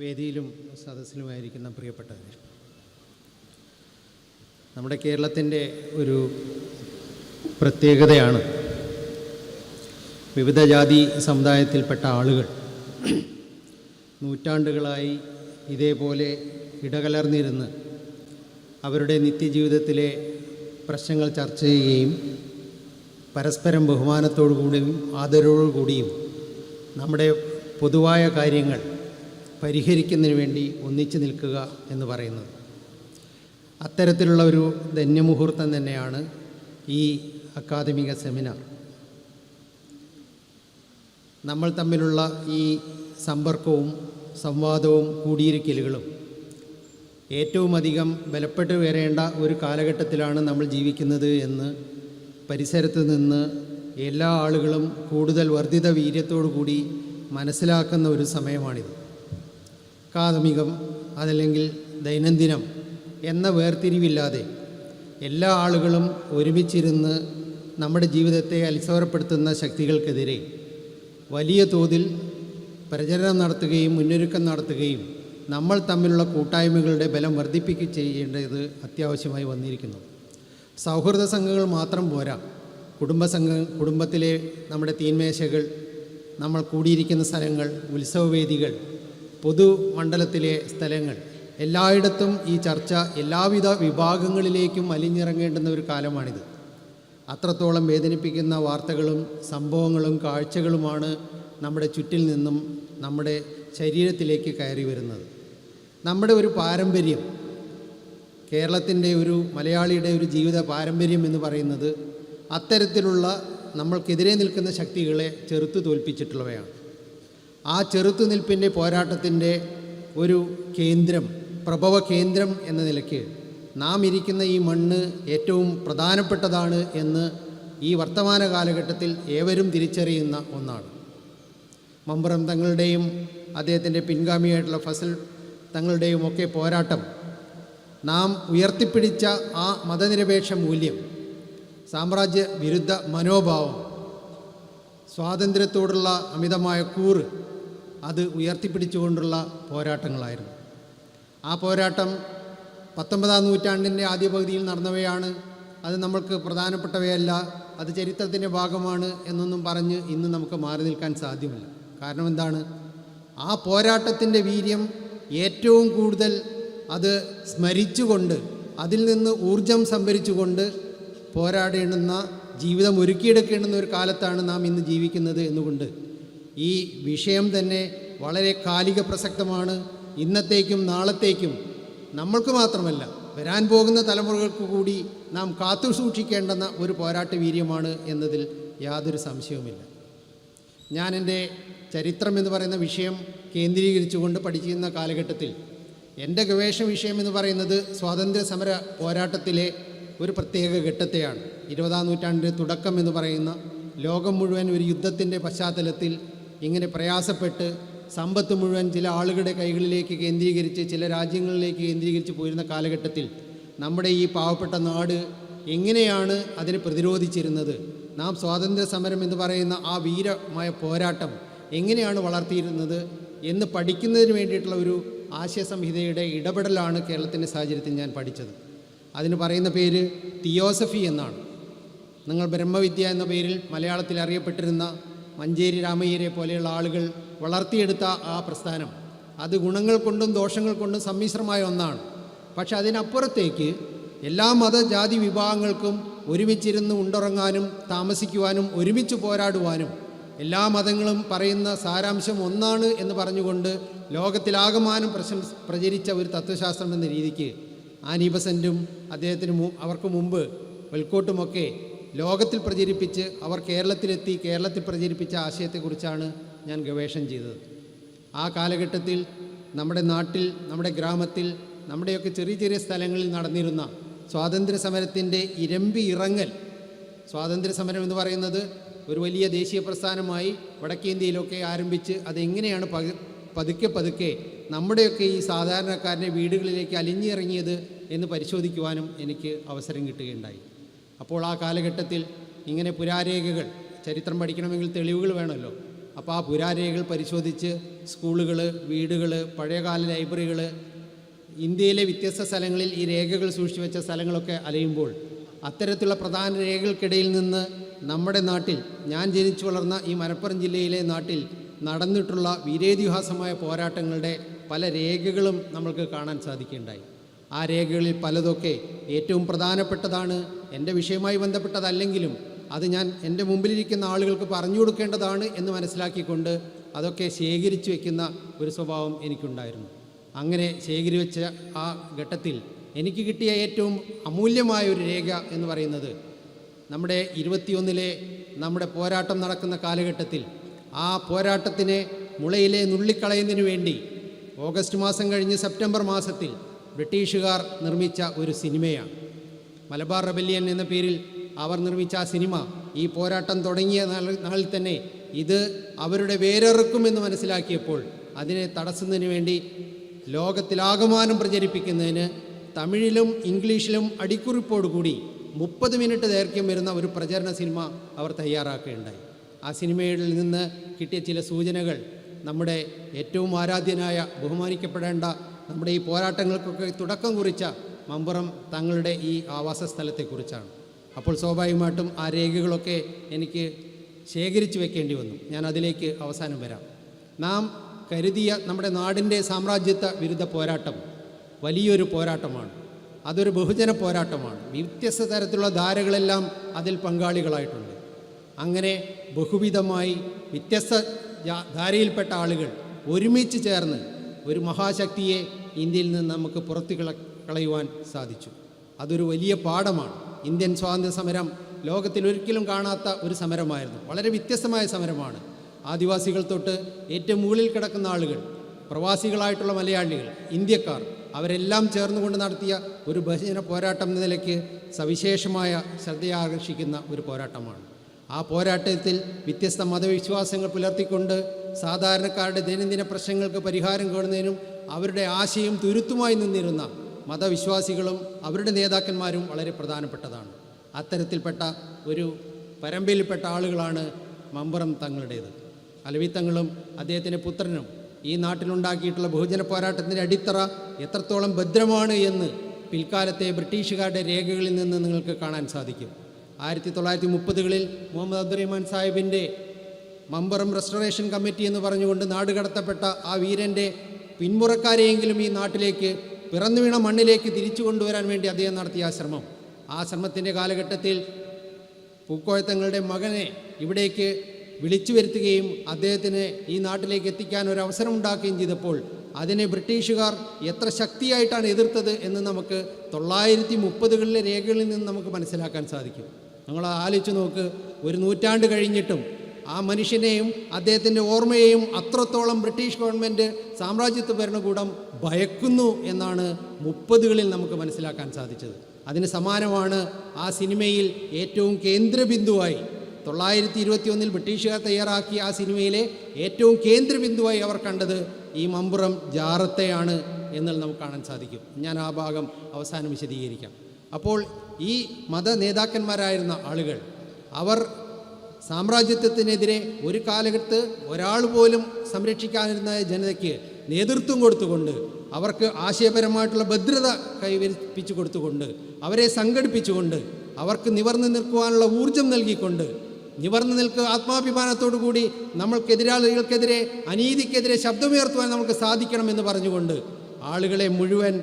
വേദിയിലും സദസ്സിലുമായിരിക്കുന്ന പ്രിയപ്പെട്ടവർ നമ്മുടെ കേരളത്തിന്റെ ഒരു പ്രത്യേകതയാണ് വിവിധ ജാതി സമുദായത്തിൽപ്പെട്ട ആളുകൾ നൂറ്റാണ്ടുകളായി ഇതേപോലെ ഇടകലർന്നിരുന്ന് അവരുടെ നിത്യജീവിതത്തിലെ പ്രശ്നങ്ങൾ ചർച്ച ചെയ്യുകയും പരസ്പരം ബഹുമാനത്തോടു കൂടിയും ആദരവോടു കൂടിയും നമ്മുടെ പൊതുവായ കാര്യങ്ങൾ പരിഹരിക്കുന്നതിന് വേണ്ടി ഒന്നിച്ചു നിൽക്കുക എന്ന് പറയുന്നത്. അത്തരത്തിലുള്ള ഒരു ധന്യമുഹൂർത്തം തന്നെയാണ് ഈ അക്കാദമിക സെമിനാർ. നമ്മൾ തമ്മിലുള്ള ഈ സമ്പർക്കവും സംവാദവും കൂടിയിരിക്കലുകളും ഏറ്റവും അധികം ബലപ്പെട്ട് വരേണ്ട ഒരു കാലഘട്ടത്തിലാണ് നമ്മൾ ജീവിക്കുന്നത് എന്ന് പരിസരത്ത് നിന്ന് എല്ലാ ആളുകളും കൂടുതൽ വർദ്ധിത വീര്യത്തോടു കൂടി മനസ്സിലാക്കുന്ന ഒരു സമയമാണിത്. അക്കാദമികം അതല്ലെങ്കിൽ ദൈനംദിനം എന്ന വേർതിരിവില്ലാതെ എല്ലാ ആളുകളും ഒരുമിച്ചിരുന്ന് നമ്മുടെ ജീവിതത്തെ അത്സവരപ്പെടുത്തുന്ന ശക്തികൾക്കെതിരെ വലിയ തോതിൽ പ്രചരണം നടത്തുകയും മുന്നൊരുക്കം നടത്തുകയും നമ്മൾ തമ്മിലുള്ള കൂട്ടായ്മകളുടെ ബലം വർദ്ധിപ്പിക്കുകയും ചെയ്യേണ്ടത് അത്യാവശ്യമായി വന്നിരിക്കുന്നു. സൗഹൃദ സംഘങ്ങൾ മാത്രം പോരാ. കുടുംബ സംഘ കുടുംബത്തിലെ നമ്മുടെ തീന്മേശകൾ നമ്മൾ കൂടിയിരിക്കുന്ന സ്ഥലങ്ങൾ ഉത്സവവേദികൾ പൊതുമണ്ഡലത്തിലെ സ്ഥലങ്ങൾ. എല്ലായിടത്തും ഈ ചർച്ച എല്ലാവിധ വിഭാഗങ്ങളിലേക്കും അലിഞ്ഞിറങ്ങേണ്ടുന്ന ഒരു കാലമാണിത്. അത്രത്തോളം വേദനിപ്പിക്കുന്ന വാർത്തകളും സംഭവങ്ങളും കാഴ്ചകളുമാണ് നമ്മുടെ ചുറ്റിൽ നിന്നും നമ്മുടെ ശരീരത്തിലേക്ക് കയറി വരുന്നത്. നമ്മുടെ ഒരു പാരമ്പര്യം കേരളത്തിന്റെ ഒരു മലയാളിയുടെ ഒരു ജീവിത പാരമ്പര്യം എന്ന് പറയുന്നത് അത്തരത്തിലുള്ള നമ്മൾക്കെതിരെ നിൽക്കുന്ന ശക്തികളെ ചെറുത്തു തോൽപ്പിച്ചിട്ടുള്ളവയാണ്. ആ ചെറുത്തുനിൽപ്പിന്റെ പോരാട്ടത്തിന്റെ ഒരു കേന്ദ്രം പ്രഭവ കേന്ദ്രം എന്ന നിലയ്ക്ക് നാം ഇരിക്കുന്ന ഈ മണ്ണ് ഏറ്റവും പ്രധാനപ്പെട്ടതാണ് എന്ന് ഈ വർത്തമാന കാലഘട്ടത്തിൽ ഏവരും തിരിച്ചറിയുന്ന ഒന്നാണ്. മമ്പറം തങ്ങളുടെയും അദ്ദേഹത്തിന്റെ പിൻഗാമിയായിട്ടുള്ള ഫസൽ തങ്ങളുടെയും ഒക്കെ പോരാട്ടം നാം ഉയർത്തിപ്പിടിച്ച ആ മതനിരപേക്ഷ മൂല്യം സാമ്രാജ്യ വിരുദ്ധ മനോഭാവം സ്വാതന്ത്ര്യത്തോടുള്ള അമിതമായ കൂറ് അത് ഉയർത്തിപ്പിടിച്ചുകൊണ്ടുള്ള പോരാട്ടങ്ങളായിരുന്നു. ആ പോരാട്ടം പത്തൊമ്പതാം നൂറ്റാണ്ടിന്റെ ആദ്യ പകുതിയിൽ നടന്നവയാണ്. അത് നമ്മൾക്ക് പ്രധാനപ്പെട്ടവയല്ല. അത് ചരിത്രത്തിന്റെ ഭാഗമാണ് എന്നൊന്നും പറഞ്ഞ് ഇന്ന് നമുക്ക് മാറി നിൽക്കാൻ സാധ്യമല്ല. കാരണം എന്താണ്? ആ പോരാട്ടത്തിന്റെ വീര്യം ഏറ്റവും കൂടുതൽ അത് സ്മരിച്ചുകൊണ്ട് അതിൽ നിന്ന് ഊർജം സംഭരിച്ചുകൊണ്ട് പോരാടേണ്ടുന്ന ജീവിതം ഒരുക്കിയെടുക്കേണ്ടുന്ന ഒരു കാലത്താണ് നാം ഇന്ന് ജീവിക്കുന്നത് എന്നുകൊണ്ട് ഈ വിഷയം തന്നെ വളരെ കാലിക പ്രസക്തമാണ് ഇന്നത്തേക്കും നാളത്തേക്കും നമ്മൾക്ക് മാത്രമല്ല വരാൻ പോകുന്ന തലമുറകൾക്ക് കൂടി നാം കാത്തു സൂക്ഷിക്കേണ്ടെന്ന ഒരു പോരാട്ട വീര്യമാണ് എന്നതിൽ യാതൊരു സംശയവുമില്ല. ഞാൻ എന്റെ ചരിത്രം എന്ന് പറയുന്ന വിഷയം കേന്ദ്രീകരിച്ചുകൊണ്ട് പഠിച്ചിരുന്ന കാലഘട്ടത്തിൽ എന്റെ ഗവേഷണ വിഷയം എന്ന് പറയുന്നത് സ്വാതന്ത്ര്യ സമര പോരാട്ടത്തിലെ ഒരു പ്രത്യേക ഘട്ടത്തെയാണ്. ഇരുപതാം നൂറ്റാണ്ടിന്റെ തുടക്കം എന്ന് പറയുന്ന ലോകം മുഴുവൻ ഒരു യുദ്ധത്തിന്റെ പശ്ചാത്തലത്തിൽ ഇങ്ങനെ പ്രയാസപ്പെട്ട് സമ്പത്ത് മുഴുവൻ ചില ആളുകളുടെ കൈകളിലേക്ക് കേന്ദ്രീകരിച്ച് ചില രാജ്യങ്ങളിലേക്ക് കേന്ദ്രീകരിച്ച് പോയിരുന്ന കാലഘട്ടത്തിൽ നമ്മുടെ ഈ പാവപ്പെട്ട നാട് എങ്ങനെയാണ് അതിനെ പ്രതിരോധിച്ചിരുന്നത്? നാം സ്വാതന്ത്ര്യ സമരം എന്ന് പറയുന്ന ആ വീരമായ പോരാട്ടം എങ്ങനെയാണ് വളർത്തിയിരുന്നത് എന്ന് പഠിക്കുന്നതിന് വേണ്ടിയിട്ടുള്ള ഒരു ആശയ സംഹിതയുടെ ഇടപെടലാണ് കേരളത്തിന്റെ സാഹചര്യത്തിൽ ഞാൻ പഠിച്ചത്. അതിന് പറയുന്ന പേര് തിയോസഫി എന്നാണ്. നിങ്ങൾ ബ്രഹ്മവിദ്യ എന്ന പേരിൽ മലയാളത്തിൽ അറിയപ്പെട്ടിരുന്ന മഞ്ചേരി രാമയ്യരെ പോലെയുള്ള ആളുകൾ വളർത്തിയെടുത്ത ആ പ്രസ്ഥാനം. അത് ഗുണങ്ങൾ കൊണ്ടും ദോഷങ്ങൾ കൊണ്ടും സമ്മിശ്രമായ ഒന്നാണ്. പക്ഷെ അതിനപ്പുറത്തേക്ക് എല്ലാ മതജാതി വിഭാഗങ്ങൾക്കും ഒരുമിച്ചിരുന്ന് ഉണ്ടുറങ്ങാനും താമസിക്കുവാനും ഒരുമിച്ച് പോരാടുവാനും എല്ലാ മതങ്ങളും പറയുന്ന സാരാംശം ഒന്നാണ് എന്ന് പറഞ്ഞുകൊണ്ട് ലോകത്തിലാകമാനം പ്രശംസ പ്രചരിച്ച ഒരു തത്വശാസ്ത്രം എന്ന രീതിക്ക് ആനീബസന്റും അദ്ദേഹത്തിന് അവർക്ക് മുമ്പ് വെൽക്കോട്ടുമൊക്കെ ലോകത്തിൽ പ്രചരിപ്പിച്ച് അവർ കേരളത്തിലെത്തി കേരളത്തിൽ പ്രചരിപ്പിച്ച ആശയത്തെക്കുറിച്ചാണ് ഞാൻ ഗവേഷണം ചെയ്തത്. ആ കാലഘട്ടത്തിൽ നമ്മുടെ നാട്ടിൽ നമ്മുടെ ഗ്രാമത്തിൽ നമ്മുടെയൊക്കെ ചെറിയ ചെറിയ സ്ഥലങ്ങളിൽ നടന്നിരുന്ന സ്വാതന്ത്ര്യ സമരത്തിന്റെ ഇരമ്പി ഇറങ്ങൽ സ്വാതന്ത്ര്യ സമരം എന്ന് പറയുന്നത് ഒരു വലിയ ദേശീയ പ്രസ്ഥാനമായി വടക്കേന്ത്യയിലൊക്കെ ആരംഭിച്ച് അതെങ്ങനെയാണ് പതുക്കെ പതുക്കെ നമ്മുടെയൊക്കെ ഈ സാധാരണക്കാരന്റെ വീടുകളിലേക്ക് അലിഞ്ഞിറങ്ങിയത് എന്ന് പരിശോധിക്കുവാനും എനിക്ക് അവസരം കിട്ടുകയുണ്ടായി. അപ്പോൾ ആ കാലഘട്ടത്തിൽ ഇങ്ങനെ പുരാരേഖകൾ ചരിത്രം പഠിക്കണമെങ്കിൽ തെളിവുകൾ വേണമല്ലോ. അപ്പോൾ ആ പുരാരേഖകൾ പരിശോധിച്ച് സ്കൂളുകൾ വീടുകൾ പഴയകാല ലൈബ്രറികൾ ഇന്ത്യയിലെ വ്യത്യസ്ത സ്ഥലങ്ങളിൽ ഈ രേഖകൾ സൂക്ഷിച്ചു വെച്ച സ്ഥലങ്ങളൊക്കെ അലയുമ്പോൾ അത്തരത്തിലുള്ള പ്രധാന രേഖകൾക്കിടയിൽ നിന്ന് നമ്മുടെ നാട്ടിൽ ഞാൻ ജനിച്ചു വളർന്ന ഈ മലപ്പുറം ജില്ലയിലെ നാട്ടിൽ നടന്നിട്ടുള്ള വീരേതിഹാസമായ പോരാട്ടങ്ങളുടെ പല രേഖകളും നമ്മൾക്ക് കാണാൻ സാധിക്കുകയുണ്ടായി. ആ രേഖകളിൽ പലതൊക്കെ ഏറ്റവും പ്രധാനപ്പെട്ടതാണ്. എന്റെ വിഷയവുമായി ബന്ധപ്പെട്ടതല്ലെങ്കിലും അത് ഞാൻ എന്റെ മുമ്പിലിരിക്കുന്ന ആളുകൾക്ക് പറഞ്ഞു കൊടുക്കേണ്ടതാണ് എന്ന് മനസ്സിലാക്കിക്കൊണ്ട് അതൊക്കെ ശേഖരിച്ചു വയ്ക്കുന്ന ഒരു സ്വഭാവം എനിക്കുണ്ടായിരുന്നു. അങ്ങനെ ശേഖരിവെച്ച ആ ഘട്ടത്തിൽ എനിക്ക് കിട്ടിയ ഏറ്റവും അമൂല്യമായ ഒരു രേഖ എന്ന് പറയുന്നത് നമ്മുടെ ഇരുപത്തിയൊന്നിലെ നമ്മുടെ പോരാട്ടം നടക്കുന്ന കാലഘട്ടത്തിൽ ആ പോരാട്ടത്തിനെ മുളയിലെ നുള്ളിക്കളയുന്നതിന് വേണ്ടി ഓഗസ്റ്റ് മാസം കഴിഞ്ഞ് സെപ്റ്റംബർ മാസത്തിൽ ബ്രിട്ടീഷുകാർ നിർമ്മിച്ച ഒരു സിനിമയാണ്. മലബാർ റബല്യൻ എന്ന പേരിൽ അവർ നിർമ്മിച്ച ആ സിനിമ ഈ പോരാട്ടം തുടങ്ങിയ നാളിൽ തന്നെ ഇത് അവരുടെ വേരറുക്കുമെന്ന് മനസ്സിലാക്കിയപ്പോൾ അതിനെ തടസ്സുന്നതിന് വേണ്ടി ലോകത്തിലാകമാനം പ്രചരിപ്പിക്കുന്നതിന് തമിഴിലും ഇംഗ്ലീഷിലും അടിക്കുറിപ്പോടുകൂടി മുപ്പത് മിനിറ്റ് ദൈർഘ്യം വരുന്ന ഒരു പ്രചരണ സിനിമ അവർ തയ്യാറാക്കുകയുണ്ടായി. ആ സിനിമയിൽ നിന്ന് കിട്ടിയ ചില സൂചനകൾ നമ്മുടെ ഏറ്റവും ആരാധ്യനായ ബഹുമാനിക്കപ്പെടേണ്ട നമ്മുടെ ഈ പോരാട്ടങ്ങൾക്കൊക്കെ തുടക്കം കുറിച്ച മമ്പുറം തങ്ങളുടെ ഈ ആവാസ സ്ഥലത്തെക്കുറിച്ചാണ്. അപ്പോൾ സ്വാഭാവികമായിട്ടും ആ രേഖകളൊക്കെ എനിക്ക് ശേഖരിച്ചു വെക്കേണ്ടി വന്നു. ഞാൻ അതിലേക്ക് അവസാനം വരാം. നാം കരുതിയ നമ്മുടെ നാടിന്റെ സാമ്രാജ്യത്വ വിരുദ്ധ പോരാട്ടം വലിയൊരു പോരാട്ടമാണ്. അതൊരു ബഹുജന പോരാട്ടമാണ്. വ്യത്യസ്ത തരത്തിലുള്ള ധാരകളെല്ലാം അതിൽ പങ്കാളികളായിട്ടുണ്ട്. അങ്ങനെ ബഹുവിധമായി വ്യത്യസ്ത ധാരയിൽപ്പെട്ട ആളുകൾ ഒരുമിച്ച് ചേർന്ന് ഒരു മഹാശക്തിയെ ഇന്ത്യയിൽ നിന്ന് നമുക്ക് പുറത്തു കള കളയുവാൻ സാധിച്ചു. അതൊരു വലിയ പാഠമാണ്. ഇന്ത്യൻ സ്വാതന്ത്ര്യ സമരം ലോകത്തിൽ ഒരിക്കലും കാണാത്ത ഒരു സമരമായിരുന്നു. വളരെ വ്യത്യസ്തമായ സമരമാണ്. ആദിവാസികൾ തൊട്ട് ഏറ്റവും മുകളിൽ കിടക്കുന്ന ആളുകൾ പ്രവാസികളായിട്ടുള്ള മലയാളികൾ ഇന്ത്യക്കാർ അവരെല്ലാം ചേർന്നുകൊണ്ട് നടത്തിയ ഒരു ബഹുജന പോരാട്ടം എന്ന നിലയ്ക്ക് സവിശേഷമായ ശ്രദ്ധയാകർഷിക്കുന്ന ഒരു പോരാട്ടമാണ്. ആ പോരാട്ടത്തിൽ വ്യത്യസ്ത മതവിശ്വാസങ്ങൾ പുലർത്തിക്കൊണ്ട് സാധാരണക്കാരുടെ ദൈനംദിന പ്രശ്നങ്ങൾക്ക് പരിഹാരം കാണുന്നതിനും അവരുടെ ആശയും തുരുത്തുമായി നിന്നിരുന്ന മതവിശ്വാസികളും അവരുടെ നേതാക്കന്മാരും വളരെ പ്രധാനപ്പെട്ടതാണ്. അത്തരത്തിൽപ്പെട്ട ഒരു പരമ്പയിൽപ്പെട്ട ആളുകളാണ് മമ്പറം തങ്ങളുടേത്. അലവി തങ്ങളും അദ്ദേഹത്തിന്റെ പുത്രനും ഈ നാട്ടിലുണ്ടാക്കിയിട്ടുള്ള ബഹുജന പോരാട്ടത്തിന്റെ അടിത്തറ എത്രത്തോളം ഭദ്രമാണ് എന്ന് പിൽക്കാലത്തെ ബ്രിട്ടീഷുകാരുടെ രേഖകളിൽ നിന്ന് നിങ്ങൾക്ക് കാണാൻ സാധിക്കും. ആയിരത്തി തൊള്ളായിരത്തി മുപ്പതുകളിൽ മുഹമ്മദ് അബ്ദുറഹ്മാൻ സാഹിബിന്റെ മമ്പറം റെസ്റ്റോറേഷൻ കമ്മിറ്റി എന്ന് പറഞ്ഞുകൊണ്ട് നാടുകടത്തപ്പെട്ട ആ വീരന്റെ പിന്മുറക്കാരെയെങ്കിലും ഈ നാട്ടിലേക്ക് പിറന്നു വീണ മണ്ണിലേക്ക് തിരിച്ചു കൊണ്ടുവരാൻ വേണ്ടി അദ്ദേഹം നടത്തിയ ആ ശ്രമം. ആ ശ്രമത്തിന്റെ കാലഘട്ടത്തിൽ പൂക്കോയത്തങ്ങളുടെ മകനെ ഇവിടേക്ക് വിളിച്ചു വരുത്തുകയും അദ്ദേഹത്തിന് ഈ നാട്ടിലേക്ക് എത്തിക്കാൻ ഒരു അവസരം ഉണ്ടാക്കുകയും ചെയ്തപ്പോൾ അതിനെ ബ്രിട്ടീഷുകാർ എത്ര ശക്തിയായിട്ടാണ് എതിർത്തത് എന്ന് നമുക്ക് തൊള്ളായിരത്തി മുപ്പതുകളിലെ രേഖകളിൽ നിന്ന് നമുക്ക് മനസ്സിലാക്കാൻ സാധിക്കും. നമ്മൾ ആലോചിച്ച് നോക്ക് ഒരു നൂറ്റാണ്ട് കഴിഞ്ഞിട്ടും ആ മനുഷ്യനെയും അദ്ദേഹത്തിന്റെ ഓർമ്മയെയും അത്രത്തോളം ബ്രിട്ടീഷ് ഗവൺമെന്റ് സാമ്രാജ്യത്വ ഭരണകൂടം ഭയക്കുന്നു എന്നാണ് മുപ്പതുകളിൽ നമുക്ക് മനസ്സിലാക്കാൻ സാധിച്ചത്. അതിന് സമാനമാണ് ആ സിനിമയിൽ ഏറ്റവും കേന്ദ്രബിന്ദുവായി തൊള്ളായിരത്തി ഇരുപത്തി ഒന്നിൽ ബ്രിട്ടീഷുകാർ തയ്യാറാക്കിയ ആ സിനിമയിലെ ഏറ്റവും കേന്ദ്രബിന്ദുവായി അവർ കണ്ടത് ഈ മമ്പുറം ജാറത്തെയാണ് എന്നുള്ളത് നമുക്ക് കാണാൻ സാധിക്കും. ഞാൻ ആ ഭാഗം അവസാനം വിശദീകരിക്കാം. അപ്പോൾ ഈ മത നേതാക്കന്മാരായിരുന്ന ആളുകൾ അവർ സാമ്രാജ്യത്വത്തിനെതിരെ ഒരു കാലഘട്ടത്ത് ഒരാൾ പോലും സംരക്ഷിക്കാനിരുന്ന ജനതയ്ക്ക് നേതൃത്വം കൊടുത്തുകൊണ്ട് അവർക്ക് ആശയപരമായിട്ടുള്ള ഭദ്രത കൈവരിപ്പിച്ചു കൊടുത്തുകൊണ്ട് അവരെ സംഘടിപ്പിച്ചുകൊണ്ട് അവർക്ക് നിവർന്നു നിൽക്കുവാനുള്ള ഊർജം നൽകിക്കൊണ്ട് നിവർന്നു നിൽക്കുക ആത്മാഭിമാനത്തോടു കൂടി നമ്മൾക്കെതിരാളികൾക്കെതിരെ അനീതിക്കെതിരെ ശബ്ദമുയർത്തുവാൻ നമുക്ക് സാധിക്കണമെന്ന് പറഞ്ഞുകൊണ്ട് ആളുകളെ മുഴുവൻ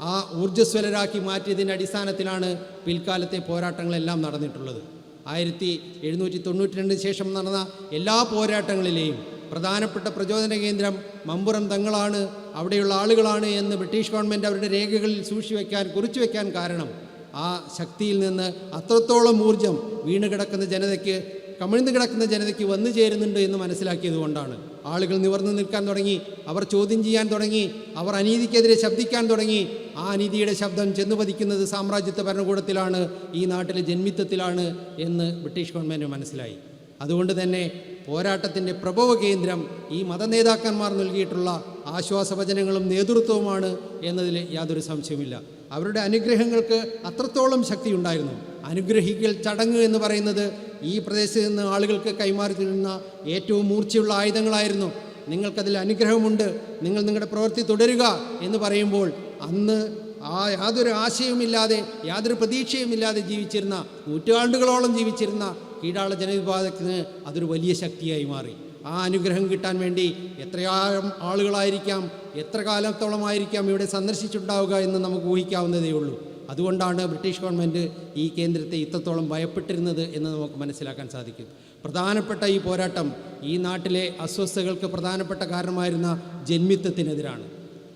ആ ഊർജസ്വലരാക്കി മാറ്റിയതിന്റെ അടിസ്ഥാനത്തിലാണ് പിൽക്കാലത്തെ പോരാട്ടങ്ങളെല്ലാം നടന്നിട്ടുള്ളത്. ആയിരത്തി എഴുന്നൂറ്റി തൊണ്ണൂറ്റി രണ്ടിന് ശേഷം നടന്ന എല്ലാ പോരാട്ടങ്ങളിലെയും പ്രധാനപ്പെട്ട പ്രചോദന കേന്ദ്രം മമ്പുറം തങ്ങളാണ് അവിടെയുള്ള ആളുകളാണ് എന്ന് ബ്രിട്ടീഷ് ഗവൺമെന്റ് അവരുടെ രേഖകളിൽ സൂക്ഷി വയ്ക്കാൻ കുറിച്ചു വയ്ക്കാൻ കാരണം. ആ ശക്തിയിൽ നിന്ന് അത്രത്തോളം ഊർജം വീണ് കിടക്കുന്ന ജനതയ്ക്ക് കമിഴ്ന്നു കിടക്കുന്ന ജനതയ്ക്ക് വന്നു ചേരുന്നുണ്ട് എന്ന് മനസ്സിലാക്കിയത് കൊണ്ടാണ് ആളുകൾ നിവർന്നു നിൽക്കാൻ തുടങ്ങി. അവർ ചോദ്യം ചെയ്യാൻ തുടങ്ങി. അവർ അനീതിക്കെതിരെ ശബ്ദിക്കാൻ തുടങ്ങി. ആ അനീതിയുടെ ശബ്ദം ചെന്നു പതിക്കുന്നത് സാമ്രാജ്യത്വ ഭരണകൂടത്തിലാണ് ഈ നാട്ടിലെ ജന്മിത്വത്തിലാണ് എന്ന് ബ്രിട്ടീഷ് ഗവൺമെന്റ് മനസ്സിലായി. അതുകൊണ്ട് തന്നെ പോരാട്ടത്തിന്റെ പ്രഭവ കേന്ദ്രം ഈ മതനേതാക്കന്മാർ നൽകിയിട്ടുള്ള ആശ്വാസവചനങ്ങളും നേതൃത്വവുമാണ് എന്നതിൽ യാതൊരു സംശയവുമില്ല. അവരുടെ അനുഗ്രഹങ്ങൾക്ക് അത്രത്തോളം ശക്തിയുണ്ടായിരുന്നു. അനുഗ്രഹിക്കൽ ചടങ്ങ് എന്ന് പറയുന്നത് ഈ പ്രദേശത്ത് നിന്ന് ആളുകൾക്ക് കൈമാറി തരുന്ന ഏറ്റവും മൂർച്ചയുള്ള ആയുധങ്ങളായിരുന്നു. നിങ്ങൾക്കതിൽ അനുഗ്രഹമുണ്ട്. നിങ്ങൾ നിങ്ങളുടെ പ്രവൃത്തി തുടരുക എന്ന് പറയുമ്പോൾ അന്ന് ആ യാതൊരു ആശയവുമില്ലാതെ യാതൊരു പ്രതീക്ഷയുമില്ലാതെ ജീവിച്ചിരുന്ന നൂറ്റാണ്ടുകളോളം ജീവിച്ചിരുന്ന കീഴാള ജനവിഭാഗത്തിന് അതൊരു വലിയ ശക്തിയായി മാറി. ആ അനുഗ്രഹം കിട്ടാൻ വേണ്ടി എത്രയായിരം ആളുകളായിരിക്കാം എത്ര കാലത്തോളമായിരിക്കാം ഇവിടെ സന്ദർശിച്ചിട്ടുണ്ടാവുക എന്ന് നമുക്ക് ഊഹിക്കാവുന്നതേ ഉള്ളൂ. അതുകൊണ്ടാണ് ബ്രിട്ടീഷ് ഗവൺമെന്റ് ഈ കേന്ദ്രത്തെ ഇത്രത്തോളം ഭയപ്പെട്ടിരുന്നത് എന്ന് നമുക്ക് മനസ്സിലാക്കാൻ സാധിക്കും. പ്രധാനപ്പെട്ട ഈ പോരാട്ടം ഈ നാട്ടിലെ അസ്വസ്ഥതകൾക്ക് പ്രധാനപ്പെട്ട കാരണമായിരുന്ന ജന്മിത്വത്തിനെതിരാണ്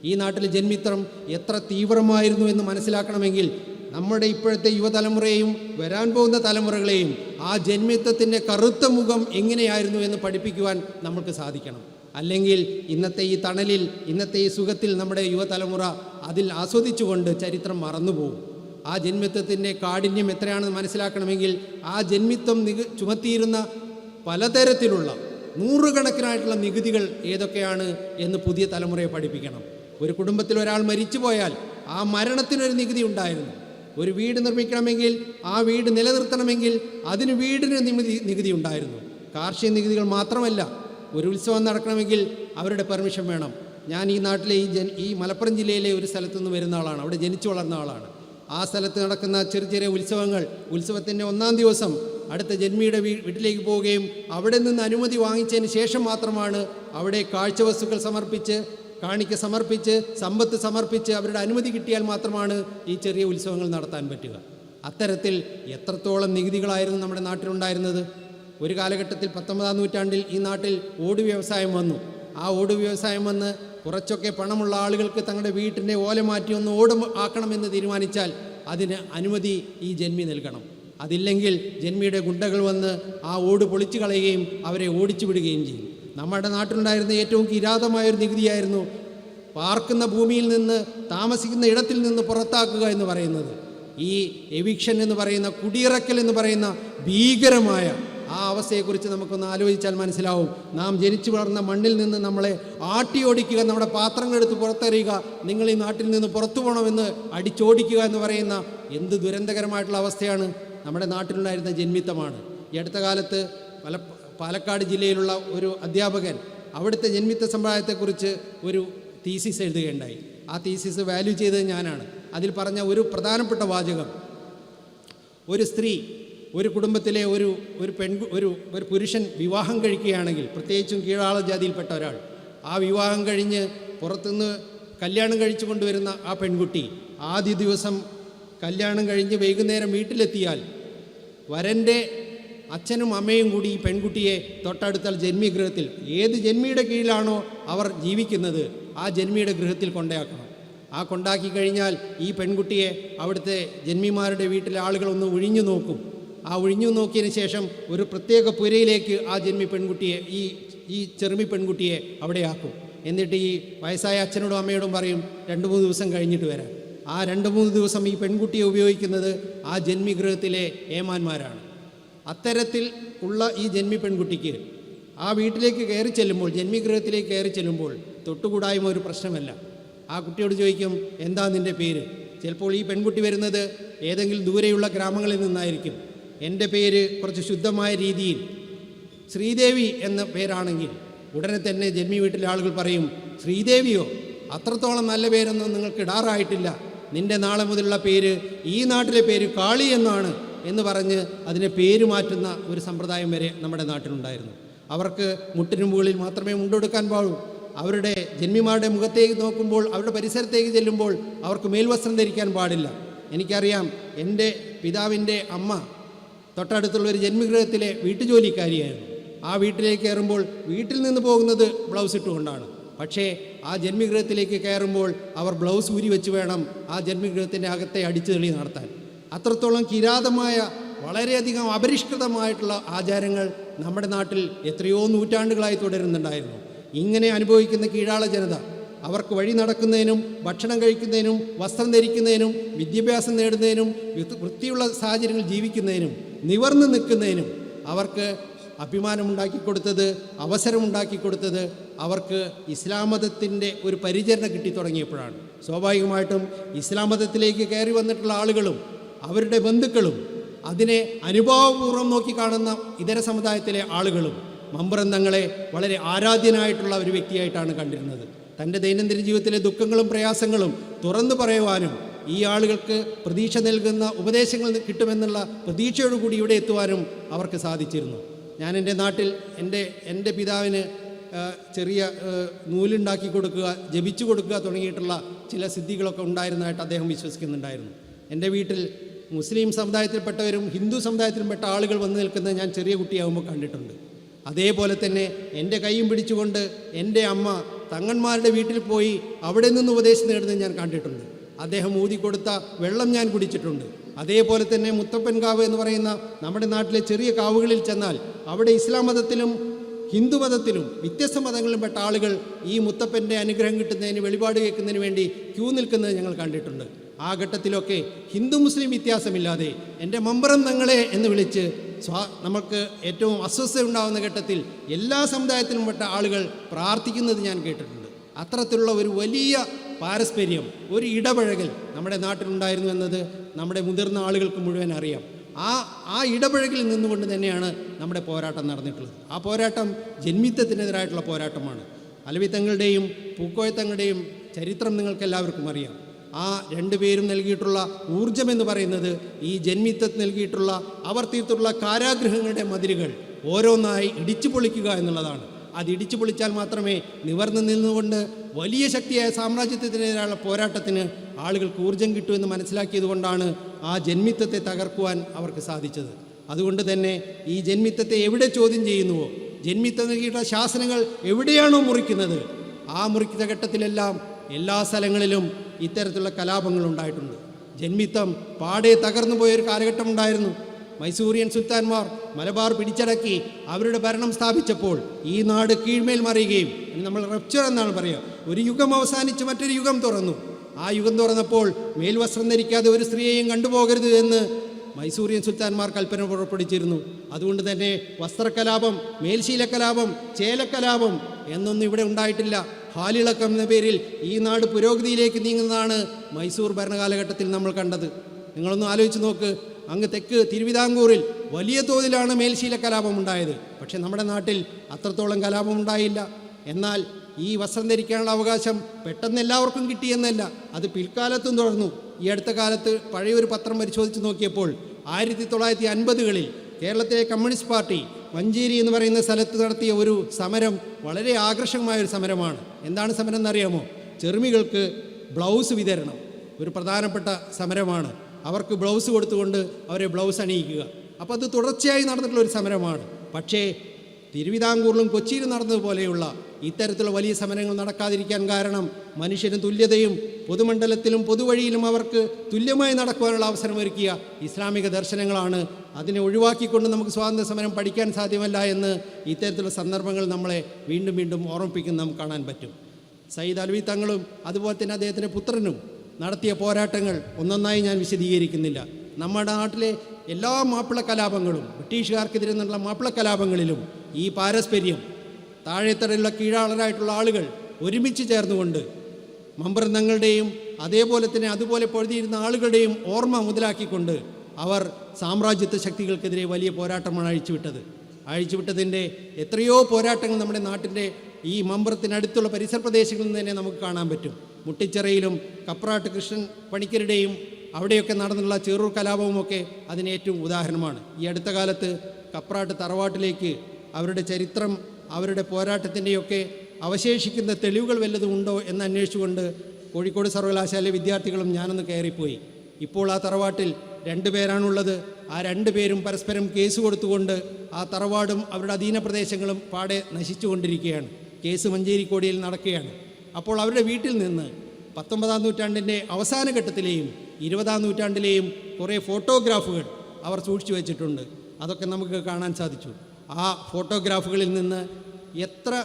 ഈ നാട്ടിലെ ജന്മിത്രം എത്ര തീവ്രമായിരുന്നു എന്ന് മനസ്സിലാക്കണമെങ്കിൽ നമ്മുടെ ഇപ്പോഴത്തെ യുവതലമുറയെയും വരാൻ പോകുന്ന തലമുറകളെയും ആ ജന്മിത്വത്തിന്റെ കറുത്ത മുഖം എങ്ങനെയായിരുന്നു എന്ന് പഠിപ്പിക്കുവാൻ നമുക്ക് സാധിക്കണം. അല്ലെങ്കിൽ ഇന്നത്തെ ഈ തണലിൽ ഇന്നത്തെ ഈ സുഖത്തിൽ നമ്മുടെ യുവതലമുറ അതിൽ ആസ്വദിച്ചുകൊണ്ട് ചരിത്രം മറന്നുപോകും. ആ ജന്മിത്വത്തിന്റെ കാഠിന്യം എത്രയാണെന്ന് മനസ്സിലാക്കണമെങ്കിൽ ആ ജന്മിത്വം നിക ചുമത്തിയിരുന്ന പലതരത്തിലുള്ള നൂറുകണക്കിനായിട്ടുള്ള നികുതികൾ ഏതൊക്കെയാണ് എന്ന് പുതിയ തലമുറയെ പഠിപ്പിക്കണം. ഒരു കുടുംബത്തിൽ ഒരാൾ മരിച്ചു പോയാൽ ആ മരണത്തിനൊരു നികുതി ഉണ്ടായിരുന്നു. ഒരു വീട് നിർമ്മിക്കണമെങ്കിൽ ആ വീട് നിലനിർത്തണമെങ്കിൽ അതിന് വീടിന് നികുതി നികുതി ഉണ്ടായിരുന്നു. കാർഷിക നികുതികൾ മാത്രമല്ല ഒരു ഉത്സവം നടക്കണമെങ്കിൽ അവരുടെ പെർമിഷൻ വേണം. ഞാൻ ഈ നാട്ടിലെ ഈ ജൻ ഈ മലപ്പുറം ജില്ലയിലെ ഒരു സ്ഥലത്തു നിന്ന് വരുന്ന ആളാണ്. അവിടെ ജനിച്ചു വളർന്ന ആളാണ്. ആ സ്ഥലത്ത് നടക്കുന്ന ചെറിയ ചെറിയ ഉത്സവങ്ങൾ ഉത്സവത്തിന്റെ ഒന്നാം ദിവസം അടുത്ത ജന്മിയുടെ വീട്ടിലേക്ക് പോവുകയും അവിടെ നിന്ന് അനുമതി വാങ്ങിച്ചതിന് ശേഷം മാത്രമാണ് അവിടെ കാഴ്ചവസ്തുക്കൾ സമർപ്പിച്ച് കാണിക്ക സമർപ്പിച്ച് സമ്പത്ത് സമർപ്പിച്ച് അവരുടെ അനുമതി കിട്ടിയാൽ മാത്രമാണ് ഈ ചെറിയ ഉത്സവങ്ങൾ നടത്താൻ പറ്റുക. അത്തരത്തിൽ എത്രത്തോളം നികുതികളായിരുന്നു നമ്മുടെ നാട്ടിലുണ്ടായിരുന്നത്? ഒരു കാലഘട്ടത്തിൽ പത്തൊമ്പതാം നൂറ്റാണ്ടിൽ ഈ നാട്ടിൽ ഓട് വ്യവസായം വന്നു. ആ ഓട് വ്യവസായം വന്ന് കുറച്ചൊക്കെ പണമുള്ള ആളുകൾക്ക് തങ്ങളുടെ വീട്ടിന്റെ ഓല മാറ്റി ഒന്ന് ഓട് ആക്കണമെന്ന് തീരുമാനിച്ചാൽ അതിന് അനുമതി ഈ ജന്മി നൽകണം. അതില്ലെങ്കിൽ ജന്മിയുടെ ഗുണ്ടകൾ വന്ന് ആ ഓട് പൊളിച്ചു കളയുകയും അവരെ ഓടിച്ചു വിടുകയും ചെയ്യും. നമ്മുടെ നാട്ടിലുണ്ടായിരുന്ന ഏറ്റവും കിരാതമായൊരു നികുതിയായിരുന്നു പാർക്കുന്ന ഭൂമിയിൽ നിന്ന് താമസിക്കുന്ന ഇടത്തിൽ നിന്ന് പുറത്താക്കുക എന്ന് പറയുന്നത്. ഈ എവിക്ഷൻ എന്ന് പറയുന്ന കുടിയിറക്കൽ എന്ന് പറയുന്ന ഭീകരമായ ആ അവസ്ഥയെക്കുറിച്ച് നമുക്കൊന്ന് ആലോചിച്ചാൽ മനസ്സിലാവും. നാം ജനിച്ചു വളർന്ന മണ്ണിൽ നിന്ന് നമ്മളെ ആട്ടിയോടിക്കുക നമ്മുടെ പാത്രങ്ങളെടുത്ത് പുറത്തെറിയുക നിങ്ങൾ ഈ നാട്ടിൽ നിന്ന് പുറത്തു പോകണമെന്ന് അടിച്ചോടിക്കുക എന്ന് പറയുന്ന എന്ത് ദുരന്തകരമായിട്ടുള്ള അവസ്ഥയാണ് നമ്മുടെ നാട്ടിലുണ്ടായിരുന്ന ജന്മിത്തമാണ്. ഈ അടുത്ത കാലത്ത് പല പാലക്കാട് ജില്ലയിലുള്ള ഒരു അധ്യാപകൻ അവിടുത്തെ ജന്മിത്ത സമ്പ്രദായത്തെക്കുറിച്ച് ഒരു തീസിസ് എഴുതുകയുണ്ടായി. ആ തീസിസ് വാല്യൂ ചെയ്തത് ഞാനാണ്. അതിൽ പറഞ്ഞ ഒരു പ്രധാനപ്പെട്ട വാചകം ഒരു സ്ത്രീ ഒരു കുടുംബത്തിലെ ഒരു ഒരു പെൺ ഒരു ഒരു പുരുഷൻ വിവാഹം കഴിക്കുകയാണെങ്കിൽ പ്രത്യേകിച്ചും കീഴാള ജാതിയിൽപ്പെട്ട ഒരാൾ ആ വിവാഹം കഴിഞ്ഞ് പുറത്തുനിന്ന് കല്യാണം കഴിച്ചു കൊണ്ടുവരുന്ന ആ പെൺകുട്ടി ആദ്യ ദിവസം കല്യാണം കഴിഞ്ഞ് വൈകുന്നേരം വീട്ടിലെത്തിയാൽ വരന്റെ അച്ഛനും അമ്മയും കൂടി ഈ പെൺകുട്ടിയെ തൊട്ടടുത്താൽ ജന്മിഗൃഹത്തിൽ ഏത് ജന്മിയുടെ കീഴിലാണോ അവർ ജീവിക്കുന്നത് ആ ജന്മിയുടെ ഗൃഹത്തിൽ കൊണ്ടയാക്കണം. ആ കൊണ്ടാക്കി കഴിഞ്ഞാൽ ഈ പെൺകുട്ടിയെ അവിടുത്തെ ജന്മിമാരുടെ വീട്ടിലെ ആളുകളൊന്ന് ഒഴിഞ്ഞു നോക്കും. ആ ഒഴിഞ്ഞു നോക്കിയതിന് ശേഷം ഒരു പ്രത്യേക പുരയിലേക്ക് ആ ജന്മി പെൺകുട്ടിയെ ഈ ഈ ചെറുമി പെൺകുട്ടിയെ അവിടെ ആക്കും. എന്നിട്ട് ഈ വയസ്സായ അച്ഛനോടും അമ്മയോടും പറയും രണ്ട് മൂന്ന് ദിവസം കഴിഞ്ഞിട്ട് വരാം. ആ രണ്ട് മൂന്ന് ദിവസം ഈ പെൺകുട്ടിയെ ഉപയോഗിക്കുന്നത് ആ ജന്മിഗൃഹത്തിലെ ഏമാന്മാരാണ്. അത്തരത്തിൽ ഉള്ള ഈ ജന്മി പെൺകുട്ടിക്ക് ആ വീട്ടിലേക്ക് കയറി ചെല്ലുമ്പോൾ ജന്മിഗൃഹത്തിലേക്ക് കയറി ചെല്ലുമ്പോൾ തൊട്ടുകൂടായ്മ ഒരു പ്രശ്നമല്ല. ആ കുട്ടിയോട് ചോദിക്കും എന്താ നിന്റെ പേര്? ചിലപ്പോൾ ഈ പെൺകുട്ടി വരുന്നത് ഏതെങ്കിലും ദൂരെയുള്ള ഗ്രാമങ്ങളിൽ നിന്നായിരിക്കും. എന്റെ പേര് കുറച്ച് ശുദ്ധമായ രീതിയിൽ ശ്രീദേവി എന്ന പേരാണെങ്കിൽ ഉടനെ തന്നെ ജന്മി വീട്ടിലെ ആളുകൾ പറയും ശ്രീദേവിയോ അത്രത്തോളം നല്ല പേരൊന്നും നിങ്ങൾക്ക് ഇടാറായിട്ടില്ല. നിന്റെ നാളെ മുതലുള്ള പേര് ഈ നാട്ടിലെ പേര് കാളി എന്നാണ് എന്ന് പറഞ്ഞ് അതിനെ പേര് മാറ്റുന്ന ഒരു സമ്പ്രദായം വരെ നമ്മുടെ നാട്ടിലുണ്ടായിരുന്നു. അവർക്ക് മുട്ടിന് മുകളിൽ മാത്രമേ മുണ്ടെടുക്കാൻ പാടൂ അവരുടെ ജന്മിമാരുടെ മുഖത്തേക്ക് നോക്കുമ്പോൾ അവരുടെ പരിസരത്തേക്ക് ചെല്ലുമ്പോൾ അവർക്ക് മേൽവസ്ത്രം ധരിക്കാൻ പാടില്ല. എനിക്കറിയാം എന്റെ പിതാവിന്റെ അമ്മ തൊട്ടടുത്തുള്ള ഒരു ജന്മഗൃഹത്തിലെ വീട്ടുജോലിക്കാരിയായിരുന്നു. ആ വീട്ടിലേക്ക് കയറുമ്പോൾ വീട്ടിൽ നിന്ന് പോകുന്നത് ബ്ലൗസ് ഇട്ടുകൊണ്ടാണ്. പക്ഷേ ആ ജന്മഗൃഹത്തിലേക്ക് കയറുമ്പോൾ അവർ ബ്ലൗസ് ഊരി വെച്ച് വേണം ആ ജന്മഗൃഹത്തിന്റെ അകത്തെ അടിച്ചു തെളി നടത്താൻ. അത്രത്തോളം കിരാതമായ വളരെയധികം അപരിഷ്കൃതമായിട്ടുള്ള ആചാരങ്ങൾ നമ്മുടെ നാട്ടിൽ എത്രയോ നൂറ്റാണ്ടുകളായി തുടരുന്നുണ്ടായിരുന്നു. ഇങ്ങനെ അനുഭവിക്കുന്ന കീഴാള ജനത അവർക്ക് വഴി നടക്കുന്നതിനും ഭക്ഷണം കഴിക്കുന്നതിനും വസ്ത്രം ധരിക്കുന്നതിനും വിദ്യാഭ്യാസം നേടുന്നതിനും വൃത്തിയുള്ള സാഹചര്യങ്ങൾ ജീവിക്കുന്നതിനും നിവർന്നു നിൽക്കുന്നതിനും അവർക്ക് അഭിമാനമുണ്ടാക്കി കൊടുത്തത് അവസരമുണ്ടാക്കി കൊടുത്തത് അവർക്ക് ഇസ്ലാം മതത്തിന്റെ ഒരു പരിചരണം കിട്ടി തുടങ്ങിയപ്പോഴാണ്. സ്വാഭാവികമായിട്ടും ഇസ്ലാം മതത്തിലേക്ക് കയറി വന്നിട്ടുള്ള ആളുകളും അവരുടെ ബന്ധുക്കളും അതിനെ അനുഭാവപൂർവം നോക്കിക്കാണുന്ന ഇതര സമുദായത്തിലെ ആളുകളും മമ്പ്രന്തങ്ങളെ വളരെ ആരാധ്യനായിട്ടുള്ള ഒരു വ്യക്തിയായിട്ടാണ് കണ്ടിരുന്നത്. തന്റെ ദൈനംദിന ജീവിതത്തിലെ ദുഃഖങ്ങളും പ്രയാസങ്ങളും തുറന്നു പറയുവാനും ഈ ആളുകൾക്ക് പ്രതീക്ഷ നൽകുന്ന ഉപദേശങ്ങൾ കിട്ടുമെന്നുള്ള പ്രതീക്ഷയോടുകൂടി ഇവിടെ എത്തുവാനും അവർക്ക് സാധിച്ചിരുന്നു. ഞാൻ എന്റെ നാട്ടിൽ എന്റെ എന്റെ പിതാവിന് ചെറിയ നൂലുണ്ടാക്കി കൊടുക്കുക ജപിച്ചു കൊടുക്കുക തുടങ്ങിയിട്ടുള്ള ചില സിദ്ധികളൊക്കെ ഉണ്ടായിരുന്നതായിട്ട് അദ്ദേഹം വിശ്വസിക്കുന്നുണ്ടായിരുന്നു. എന്റെ വീട്ടിൽ മുസ്ലിം സമുദായത്തിൽപ്പെട്ടവരും ഹിന്ദു സമുദായത്തിൽപ്പെട്ട ആളുകൾ വന്നു നിൽക്കുന്നത് ഞാൻ ചെറിയ കുട്ടിയാകുമ്പോൾ കണ്ടിട്ടുണ്ട്. അതേപോലെ തന്നെ എന്റെ കൈയും പിടിച്ചുകൊണ്ട് എന്റെ അമ്മ തങ്ങന്മാരുടെ വീട്ടിൽ പോയി അവിടെ നിന്ന് ഉപദേശം നേടുന്നത് ഞാൻ കണ്ടിട്ടുണ്ട്. അദ്ദേഹം ഊതിക്കൊടുത്ത വെള്ളം ഞാൻ കുടിച്ചിട്ടുണ്ട്. അതേപോലെ തന്നെ മുത്തപ്പൻ കാവ് എന്ന് പറയുന്ന നമ്മുടെ നാട്ടിലെ ചെറിയ കാവുകളിൽ ചെന്നാൽ അവിടെ ഇസ്ലാം മതത്തിലും ഹിന്ദു മതത്തിലും വ്യത്യസ്ത മതങ്ങളിലും പെട്ട ആളുകൾ ഈ മുത്തപ്പന്റെ അനുഗ്രഹം കിട്ടുന്നതിന് വെളിപാട് കേൾക്കുന്നതിന് വേണ്ടി ക്യൂ നിൽക്കുന്നത് ഞങ്ങൾ കണ്ടിട്ടുണ്ട്. ആ ഘട്ടത്തിലൊക്കെ ഹിന്ദു മുസ്ലിം വ്യത്യാസമില്ലാതെ എന്റെ മമ്പറം തങ്ങളെ എന്ന് വിളിച്ച് സ്വാ നമുക്ക് ഏറ്റവും അസ്വസ്ഥ ഉണ്ടാകുന്ന ഘട്ടത്തിൽ എല്ലാ സമുദായത്തിലും പെട്ട ആളുകൾ പ്രാർത്ഥിക്കുന്നത് ഞാൻ കേട്ടിട്ടുണ്ട്. അത്തരത്തിലുള്ള ഒരു വലിയ പാരസ്പര്യം ഒരു ഇടപഴകൽ നമ്മുടെ നാട്ടിലുണ്ടായിരുന്നു എന്നത് നമ്മുടെ മുതിർന്ന ആളുകൾക്ക് മുഴുവൻ അറിയാം. ആ ആ ഇടപഴകലിൽ നിന്നുകൊണ്ട് തന്നെയാണ് നമ്മുടെ പോരാട്ടം നടന്നിട്ടുള്ളത്. ആ പോരാട്ടം ജന്മിത്വത്തിനെതിരായിട്ടുള്ള പോരാട്ടമാണ്. അലവിത്തങ്ങളുടെയും പൂക്കോയത്തങ്ങളുടെയും ചരിത്രം നിങ്ങൾക്കെല്ലാവർക്കും അറിയാം. ആ രണ്ടുപേരും നൽകിയിട്ടുള്ള എന്ന് പറയുന്നത് ഈ ജന്മിത്വത്തിന് നൽകിയിട്ടുള്ള അവർ തീർത്തുള്ള കാരാഗ്രഹങ്ങളുടെ മതിലുകൾ ഓരോന്നായി ഇടിച്ചു പൊളിക്കുക എന്നുള്ളതാണ്. അത് ഇടിച്ചു പൊളിച്ചാൽ മാത്രമേ നിവർന്നു നിന്നുകൊണ്ട് വലിയ ശക്തിയായ സാമ്രാജ്യത്വത്തിനെതിരായുള്ള പോരാട്ടത്തിന് ആളുകൾക്ക് ഊർജം കിട്ടുമെന്ന് മനസ്സിലാക്കിയതുകൊണ്ടാണ് ആ ജന്മിത്വത്തെ തകർക്കുവാൻ അവർക്ക് സാധിച്ചത്. അതുകൊണ്ട് തന്നെ ഈ ജന്മിത്വത്തെ എവിടെ ചോദ്യം ചെയ്യുന്നുവോ ജന്മിത്വം നൽകിയിട്ടുള്ള ശാസനങ്ങൾ എവിടെയാണോ മുറിക്കുന്നത് ആ മുറിക്കുന്ന ഘട്ടത്തിലെല്ലാം എല്ലാ സ്ഥലങ്ങളിലും ഇത്തരത്തിലുള്ള കലാപങ്ങൾ ഉണ്ടായിട്ടുണ്ട് ജന്മിത്തം പാടെ തകർന്നു പോയൊരു കാലഘട്ടം ഉണ്ടായിരുന്നു മൈസൂരിയൻ സുൽത്താൻമാർ മലബാർ പിടിച്ചടക്കി അവരുടെ ഭരണം സ്ഥാപിച്ചപ്പോൾ ഈ നാട് കീഴ്മേൽ മറിയുകയും നമ്മൾ റപ്ചർ എന്നാണ് പറയുക ഒരു യുഗം അവസാനിച്ച് മറ്റൊരു യുഗം തുറന്നു. ആ യുഗം തുറന്നപ്പോൾ മേൽവസ്ത്രം ധരിക്കാതെ ഒരു സ്ത്രീയെയും കണ്ടുപോകരുത് എന്ന് മൈസൂരിയൻ സുൽത്താൻമാർ കൽപ്പന പുറപ്പെടുവിച്ചിരുന്നു. അതുകൊണ്ട് തന്നെ വസ്ത്രക്കലാപം മേൽശീലക്കലാപം ചേലക്കലാപം എന്നൊന്നും ഇവിടെ ഉണ്ടായിട്ടില്ല. ഹാലിളക്കം എന്ന പേരിൽ ഈ നാട് പുരോഗതിയിലേക്ക് നീങ്ങുന്നതാണ് മൈസൂർ ഭരണകാലഘട്ടത്തിൽ നമ്മൾ കണ്ടത്. നിങ്ങളൊന്ന് ആലോചിച്ച് നോക്ക്. അങ്ങ് തെക്ക് തിരുവിതാംകൂറിൽ വലിയ തോതിലാണ് മേൽശീല കലാപം ഉണ്ടായത്. പക്ഷേ നമ്മുടെ നാട്ടിൽ അത്രത്തോളം കലാപം ഉണ്ടായില്ല. എന്നാൽ ഈ വസ്ത്രം ധരിക്കാനുള്ള അവകാശം പെട്ടെന്ന് എല്ലാവർക്കും കിട്ടിയെന്നല്ല അത് പിൽക്കാലത്തും തുടർന്നു. ഈ അടുത്ത കാലത്ത് പഴയൊരു പത്രം പരിശോധിച്ച് നോക്കിയപ്പോൾ ആയിരത്തി തൊള്ളായിരത്തി അൻപതുകളിൽ കേരളത്തിലെ കമ്മ്യൂണിസ്റ്റ് പാർട്ടി മഞ്ചേരി എന്ന് പറയുന്ന സ്ഥലത്ത് നടത്തിയ ഒരു സമരം വളരെ ആകർഷകമായ ഒരു സമരമാണ്. എന്താണ് സമരം എന്നറിയാമോ? ചെറുമികൾക്ക് ബ്ലൗസ് വിതരണം ഒരു പ്രധാനപ്പെട്ട സമരമാണ്. അവർക്ക് ബ്ലൗസ് കൊടുത്തുകൊണ്ട് അവരെ ബ്ലൗസ് അണിയിക്കുക. അപ്പോൾ അത് തുടർച്ചയായി നടന്നിട്ടുള്ള ഒരു സമരമാണ്. പക്ഷേ തിരുവിതാംകൂറിലും കൊച്ചിയിലും നടന്നതുപോലെയുള്ള ഇത്തരത്തിലുള്ള വലിയ സമരങ്ങൾ നടക്കാതിരിക്കാൻ കാരണം മനുഷ്യന് തുല്യതയും പൊതുമണ്ഡലത്തിലും പൊതുവഴിയിലും അവർക്ക് തുല്യമായി നടക്കുവാനുള്ള അവസരമൊരുക്കിയ ഇസ്ലാമിക ദർശനങ്ങളാണ് അതിനെ ഒഴിവാക്കിക്കൊണ്ട് നമുക്ക് സ്വാതന്ത്ര്യ സമരം പഠിക്കാൻ സാധ്യമല്ല എന്ന് ഇത്തരത്തിലുള്ള സന്ദർഭങ്ങൾ നമ്മളെ വീണ്ടും വീണ്ടും ഓർമ്മിപ്പിക്കുന്ന നമുക്ക് കാണാൻ പറ്റും. സയ്യിദ് അൽവി തങ്ങളും അതുപോലെ തന്നെ അദ്ദേഹത്തിന്റെ പുത്രനും നടത്തിയ പോരാട്ടങ്ങൾ ഒന്നൊന്നായി ഞാൻ വിശദീകരിക്കുന്നില്ല. നമ്മുടെ നാട്ടിലെ എല്ലാ മാപ്പിള കലാപങ്ങളും ബ്രിട്ടീഷുകാർക്കെതിരെ നിന്നുള്ള മാപ്പിള കലാപങ്ങളിലും ഈ പാരസ്പര്യം താഴെത്തടയിലുള്ള കീഴാളരായിട്ടുള്ള ആളുകൾ ഒരുമിച്ച് ചേർന്നുകൊണ്ട് മമ്പ്രന്ഥങ്ങളുടെയും അതേപോലെ തന്നെ അതുപോലെ പൊഴുതിയിരുന്ന ആളുകളുടെയും ഓർമ്മ മുതലാക്കിക്കൊണ്ട് അവർ സാമ്രാജ്യത്വ ശക്തികൾക്കെതിരെ വലിയ പോരാട്ടമാണ് അഴിച്ചുവിട്ടത്. അഴിച്ചുവിട്ടതിന്റെ എത്രയോ പോരാട്ടങ്ങൾ നമ്മുടെ നാട്ടിന്റെ ഈ മമ്പറത്തിനടുത്തുള്ള പരിസര പ്രദേശങ്ങളിൽ നിന്ന് തന്നെ നമുക്ക് കാണാൻ പറ്റും. മുട്ടിച്ചിറയിലും കപ്രാട്ട് കൃഷ്ണൻ പണിക്കരുടെയും അവിടെയൊക്കെ നടന്നുള്ള ചെറൂർ കലാപവുമൊക്കെ അതിന് ഏറ്റവും ഉദാഹരണമാണ്. ഈ അടുത്ത കാലത്ത് കപ്രാട്ട് തറവാട്ടിലേക്ക് അവരുടെ ചരിത്രം അവരുടെ പോരാട്ടത്തിന്റെയൊക്കെ അവശേഷിക്കുന്ന തെളിവുകൾ വല്ലതും ഉണ്ടോ എന്ന് അന്വേഷിച്ചുകൊണ്ട് കോഴിക്കോട് സർവകലാശാലയിലെ വിദ്യാർത്ഥികളും ഞാനൊന്ന് കയറിപ്പോയി. ഇപ്പോൾ ആ തറവാട്ടിൽ രണ്ട് പേരാണുള്ളത്. ആ രണ്ട് പേരും പരസ്പരം കേസ് കൊടുത്തുകൊണ്ട് ആ തറവാടും അവരുടെ അധീന പ്രദേശങ്ങളും പാടെ നശിച്ചുകൊണ്ടിരിക്കുകയാണ്. കേസ് മഞ്ചേരിക്കോടിയിൽ നടക്കുകയാണ്. അപ്പോൾ അവരുടെ വീട്ടിൽ നിന്ന് പത്തൊമ്പതാം നൂറ്റാണ്ടിന്റെ അവസാന ഘട്ടത്തിലെയും ഇരുപതാം നൂറ്റാണ്ടിലെയും കുറേ ഫോട്ടോഗ്രാഫുകൾ അവർ സൂക്ഷിച്ചു വെച്ചിട്ടുണ്ട്. അതൊക്കെ നമുക്ക് കാണാൻ സാധിച്ചു. ആ ഫോട്ടോഗ്രാഫുകളിൽ നിന്ന് എത്ര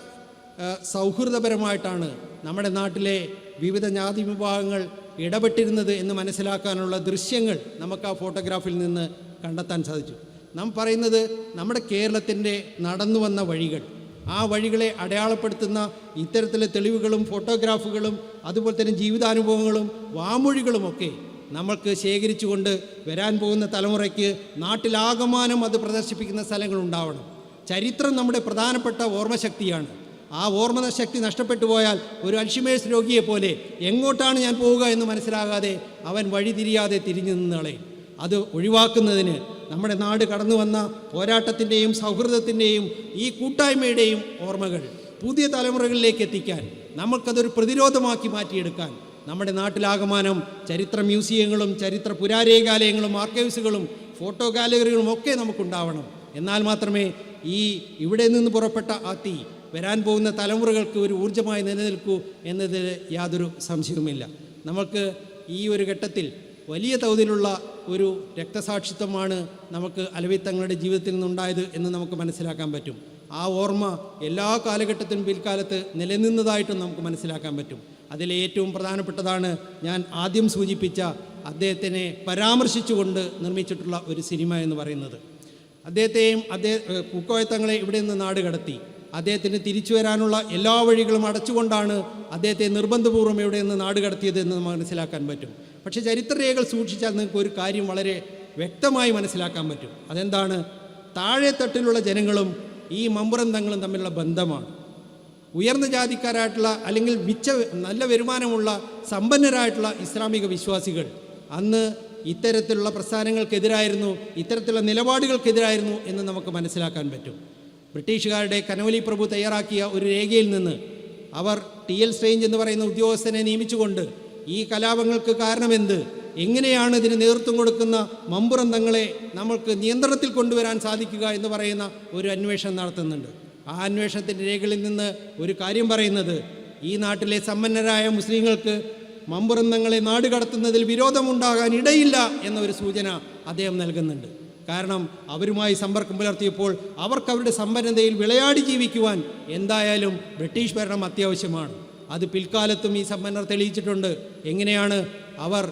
സൗഹൃദപരമായിട്ടാണ് നമ്മുടെ നാട്ടിലെ വിവിധ ജാതി വിഭാഗങ്ങൾ ഇടപെട്ടിരുന്നത് എന്ന് മനസ്സിലാക്കാനുള്ള ദൃശ്യങ്ങൾ നമുക്ക് ആ ഫോട്ടോഗ്രാഫിൽ നിന്ന് കണ്ടെത്താൻ സാധിച്ചു. നാം പറയുന്നത് നമ്മുടെ കേരളത്തിന്റെ നടന്നു വന്ന വഴികൾ. ആ വഴികളെ അടയാളപ്പെടുത്തുന്ന ഇത്തരത്തിലെ തെളിവുകളും ഫോട്ടോഗ്രാഫുകളും അതുപോലെ തന്നെ ജീവിതാനുഭവങ്ങളും വാമൊഴികളുമൊക്കെ നമ്മൾക്ക് ശേഖരിച്ചുകൊണ്ട് വരാൻ പോകുന്ന തലമുറയ്ക്ക് നാട്ടിലാകമാനം അത് പ്രദർശിപ്പിക്കുന്ന സ്ഥലങ്ങൾ ഉണ്ടാവണം. ചരിത്രം നമ്മുടെ പ്രധാനപ്പെട്ട ഓർമ്മശക്തിയാണ്. ആ ഓർമ്മ ശക്തി നഷ്ടപ്പെട്ടു പോയാൽ ഒരു അൽഷിമേഴ്സ് രോഗിയെ പോലെ എങ്ങോട്ടാണ് ഞാൻ പോവുക എന്ന് മനസ്സിലാകാതെ അവൻ വഴിതിരിയാതെ തിരിഞ്ഞു നിന്നളെ അത് ഒഴിവാക്കുന്നതിന് നമ്മുടെ നാട് കടന്നു വന്ന പോരാട്ടത്തിന്റെയും സൗഹൃദത്തിന്റെയും ഈ കൂട്ടായ്മയുടെയും ഓർമ്മകൾ പുതിയ തലമുറകളിലേക്ക് എത്തിക്കാൻ നമുക്കതൊരു പ്രതിരോധമാക്കി മാറ്റിയെടുക്കാൻ നമ്മുടെ നാട്ടിലാകമാനം ചരിത്ര മ്യൂസിയങ്ങളും ചരിത്ര പുരാരേഖാലയങ്ങളും ആർക്കൈവ്സുകളും ഫോട്ടോ ഗാലറികളും ഒക്കെ നമുക്കുണ്ടാവണം. എന്നാൽ മാത്രമേ ഈ ഇവിടെ നിന്ന് പുറപ്പെട്ട ആ തീ വരാൻ പോകുന്ന തലമുറകൾക്ക് ഒരു ഊർജമായി നിലനിൽക്കൂ എന്നതിൽ യാതൊരു സംശയവുമില്ല. നമുക്ക് ഈ ഒരു ഘട്ടത്തിൽ വലിയ തോതിലുള്ള ഒരു രക്തസാക്ഷിത്വമാണ് നമുക്ക് അലവിത്തങ്ങളുടെ ജീവിതത്തിൽ നിന്നുണ്ടായത് എന്ന് നമുക്ക് മനസ്സിലാക്കാൻ പറ്റും. ആ ഓർമ്മ എല്ലാ കാലഘട്ടത്തിലും പിൽക്കാലത്ത് നിലനിന്നതായിട്ടും നമുക്ക് മനസ്സിലാക്കാൻ പറ്റും. അതിലെ ഏറ്റവും പ്രധാനപ്പെട്ടതാണ് ഞാൻ ആദ്യം സൂചിപ്പിച്ച അദ്ദേഹത്തിനെ പരാമർശിച്ചുകൊണ്ട് നിർമ്മിച്ചിട്ടുള്ള ഒരു സിനിമ എന്ന് പറയുന്നത്. അദ്ദേഹത്തെയും അദ്ദേഹം പൂക്കോയത്തങ്ങളെ ഇവിടെ നിന്ന് നാട് കടത്തി. അദ്ദേഹത്തിന് തിരിച്ചു വരാനുള്ള എല്ലാ വഴികളും അടച്ചുകൊണ്ടാണ് അദ്ദേഹത്തെ നിർബന്ധപൂർവം ഇവിടെ നിന്ന് നാട് കടത്തിയത് എന്ന് മനസ്സിലാക്കാൻ പറ്റും. പക്ഷേ ചരിത്രരേഖകൾ സൂക്ഷിച്ചാൽ നിങ്ങൾക്ക് ഒരു കാര്യം വളരെ വ്യക്തമായി മനസ്സിലാക്കാൻ പറ്റും. അതെന്താണ്? താഴെത്തട്ടിലുള്ള ജനങ്ങളും ഈ മമ്പുറന്തങ്ങളും തമ്മിലുള്ള ബന്ധമാണ്. ഉയർന്ന ജാതിക്കാരായിട്ടുള്ള അല്ലെങ്കിൽ മിച്ച നല്ല വരുമാനമുള്ള സമ്പന്നരായിട്ടുള്ള ഇസ്ലാമിക വിശ്വാസികൾ അന്ന് ഇത്തരത്തിലുള്ള പ്രസ്ഥാനങ്ങൾക്കെതിരായിരുന്നു ഇത്തരത്തിലുള്ള നിലപാടുകൾക്കെതിരായിരുന്നു എന്ന് നമുക്ക് മനസ്സിലാക്കാൻ പറ്റും. ബ്രിട്ടീഷുകാരുടെ കനവലി പ്രഭു തയ്യാറാക്കിയ ഒരു രേഖയിൽ നിന്ന് അവർ ടി എൽ സ്ട്രേഞ്ച് എന്ന് പറയുന്ന ഉദ്യോഗസ്ഥനെ നിയമിച്ചുകൊണ്ട് ഈ കലാപങ്ങൾക്ക് കാരണമെന്ത്? എങ്ങനെയാണ് ഇതിന് നേതൃത്വം കൊടുക്കുന്ന മമ്പുറന്തങ്ങളെ നമ്മൾക്ക് നിയന്ത്രണത്തിൽ കൊണ്ടുവരാൻ സാധിക്കുക എന്ന് പറയുന്ന ഒരു അന്വേഷണം നടത്തുന്നുണ്ട്. ആ അന്വേഷണത്തിന്റെ രേഖകളിൽ നിന്ന് ഒരു കാര്യം പറയുന്നത് ഈ നാട്ടിലെ സമ്പന്നരായ മുസ്ലിങ്ങൾക്ക് മമ്പുറന്തങ്ങളെ നാട് കടത്തുന്നതിൽ വിരോധമുണ്ടാകാൻ ഇടയില്ല എന്ന ഒരു സൂചന അദ്ദേഹം നൽകുന്നുണ്ട്. കാരണം അവരുമായി സമ്പർക്കം പുലർത്തിയപ്പോൾ അവർക്ക് അവരുടെ സമ്പന്നതയിൽ വിളയാടി ജീവിക്കുവാൻ എന്തായാലും ബ്രിട്ടീഷ് ഭരണം അത്യാവശ്യമാണ്. അത് പിൽക്കാലത്തും ഈ സമ്പന്നർ തെളിയിച്ചിട്ടുണ്ട്. എങ്ങനെയാണ് അവർ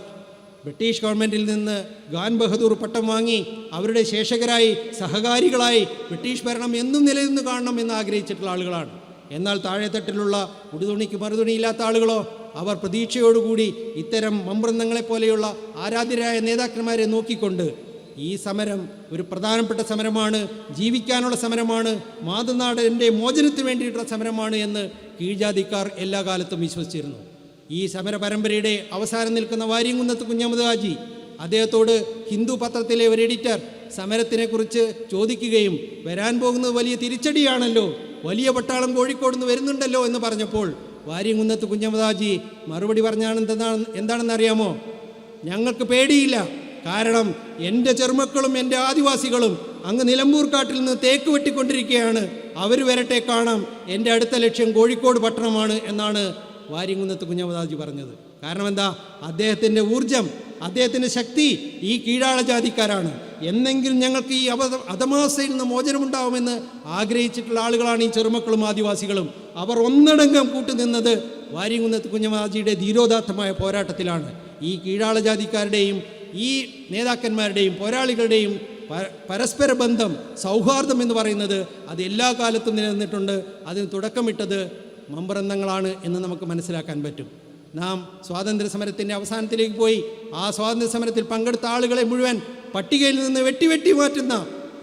ബ്രിട്ടീഷ് ഗവൺമെന്റിൽ നിന്ന് ഖാൻ ബഹദൂർ പട്ടം വാങ്ങി അവരുടെ ശേഷകരായി സഹകാരികളായി ബ്രിട്ടീഷ് ഭരണം എന്നും നിലനിന്ന് കാണണം എന്ന് ആഗ്രഹിച്ചിട്ടുള്ള ആളുകളാണ്. എന്നാൽ താഴെത്തട്ടിലുള്ള ഉടുതുണിക്ക് മറുതുണിയില്ലാത്ത ആളുകളോ അവർ പ്രതീക്ഷയോടുകൂടി ഇത്തരം മമ്പൃന്ദങ്ങളെപ്പോലെയുള്ള ആരാധ്യരായ നേതാക്കന്മാരെ നോക്കിക്കൊണ്ട് ഈ സമരം ഒരു പ്രധാനപ്പെട്ട സമരമാണ് ജീവിക്കാനുള്ള സമരമാണ് മാതനാടന്റെ മോചനത്തിന് വേണ്ടിയിട്ടുള്ള സമരമാണ് എന്ന് കീഴ്ജാതിക്കാർ എല്ലാ കാലത്തും വിശ്വസിച്ചിരുന്നു. ഈ സമര പരമ്പരയുടെ അവസാനം നിൽക്കുന്ന വാര്യംകുന്നത്ത് കുഞ്ഞഹമ്മദ് ഹാജി അദ്ദേഹത്തോട് ഹിന്ദു പത്രത്തിലെ ഒരു എഡിറ്റർ സമരത്തിനെക്കുറിച്ച് ചോദിക്കുകയും വരാൻ പോകുന്നത് വലിയ തിരിച്ചടിയാണല്ലോ. വലിയ പട്ടാളം കോഴിക്കോട് നിന്ന് വരുന്നുണ്ടല്ലോ എന്ന് പറഞ്ഞപ്പോൾ വാര്യംകുന്നത്ത് കുഞ്ഞമദാജി മറുപടി പറഞ്ഞാണ് എന്താണ് എന്താണെന്ന് അറിയാമോ ഞങ്ങൾക്ക് പേടിയില്ല. കാരണം എന്റെ ചെറുമക്കളും എന്റെ ആദിവാസികളും അങ്ങ് നിലമ്പൂർ കാട്ടിൽ നിന്ന് തേക്ക് വെട്ടിക്കൊണ്ടിരിക്കുകയാണ്. അവർ വരട്ടെ കാണാം. എന്റെ അടുത്ത ലക്ഷ്യം കോഴിക്കോട് പട്ടണമാണ് എന്നാണ് വാര്യംകുന്നത്ത് കുഞ്ഞമതാജി പറഞ്ഞത്. കാരണം എന്താ? അദ്ദേഹത്തിന്റെ ഊർജം അദ്ദേഹത്തിന്റെ ശക്തി ഈ കീഴാള ജാതിക്കാരാണ്. എന്നെങ്കിലും ഞങ്ങൾക്ക് ഈ അവ അധമാസയിൽ നിന്ന് മോചനമുണ്ടാവുമെന്ന് ആഗ്രഹിച്ചിട്ടുള്ള ആളുകളാണ് ഈ ചെറുമക്കളും ആദിവാസികളും. അവർ ഒന്നടങ്കം കൂട്ടുനിന്നത് വാര്യംകുന്നത്ത് കുഞ്ഞമാജിയുടെ ധീരോദാത്തമായ പോരാട്ടത്തിലാണ്. ഈ കീഴാള ജാതിക്കാരുടെയും ഈ നേതാക്കന്മാരുടെയും പോരാളികളുടെയും പരസ്പര ബന്ധം സൗഹാർദ്ദം എന്ന് പറയുന്നത് അത് എല്ലാ കാലത്തും നിലനിന്നിട്ടുണ്ട്. അതിന് തുടക്കമിട്ടത് മമ്പറന്തങ്ങളാണ് എന്ന് നമുക്ക് മനസ്സിലാക്കാൻ പറ്റും. നാം സ്വാതന്ത്ര്യ സമരത്തിന്റെ അവസാനത്തിലേക്ക് പോയി ആ സ്വാതന്ത്ര്യ സമരത്തിൽ പങ്കെടുത്ത ആളുകളെ മുഴുവൻ പട്ടികയിൽ നിന്ന് വെട്ടി വെട്ടി മാറ്റുന്ന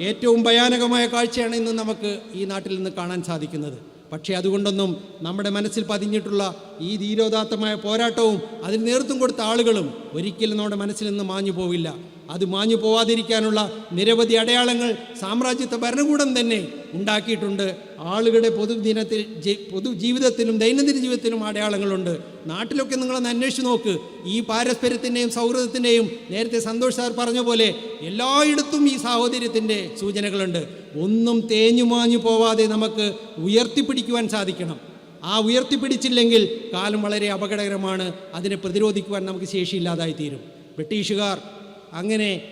ഏറ്റവും ഭയാനകമായ കാഴ്ചയാണ് ഇന്ന് നമുക്ക് ഈ നാട്ടിൽ നിന്ന് കാണാൻ സാധിക്കുന്നത്. പക്ഷേ അതുകൊണ്ടൊന്നും നമ്മുടെ മനസ്സിൽ പതിഞ്ഞിട്ടുള്ള ഈ ധീരോദാത്തമായ പോരാട്ടവും അതിന് നേതൃത്വം കൊടുത്ത ആളുകളും ഒരിക്കലും നമ്മുടെ മനസ്സിൽ നിന്ന് മാഞ്ഞു പോവില്ല അത് മാഞ്ഞു പോവാതിരിക്കാനുള്ള നിരവധി അടയാളങ്ങൾ സാമ്രാജ്യത്വ ഭരണകൂടം തന്നെ ഉണ്ടാക്കിയിട്ടുണ്ട്. ആളുകളുടെ പൊതുദിനത്തിൽ പൊതു പൊതുജീവിതത്തിലും ദൈനംദിന ജീവിതത്തിലും അടയാളങ്ങളുണ്ട്. നാട്ടിലൊക്കെ നിങ്ങളൊന്ന് അന്വേഷിച്ച് നോക്ക്. ഈ പാരസ്പര്യത്തിന്റെയും സൗഹൃദത്തിന്റെയും നേരത്തെ സന്തോഷ് സാർ പറഞ്ഞ പോലെ എല്ലായിടത്തും ഈ സാഹോദര്യത്തിന്റെ സൂചനകളുണ്ട്. ഒന്നും തേഞ്ഞു മാഞ്ഞു പോവാതെ നമുക്ക് ഉയർത്തിപ്പിടിക്കുവാൻ സാധിക്കണം. ആ ഉയർത്തിപ്പിടിച്ചില്ലെങ്കിൽ കാലം വളരെ അപകടകരമാണ്. അതിനെ പ്രതിരോധിക്കുവാൻ നമുക്ക് ശേഷിയില്ലാതായി തീരും ബ്രിട്ടീഷുകാർ അങ്ങനെ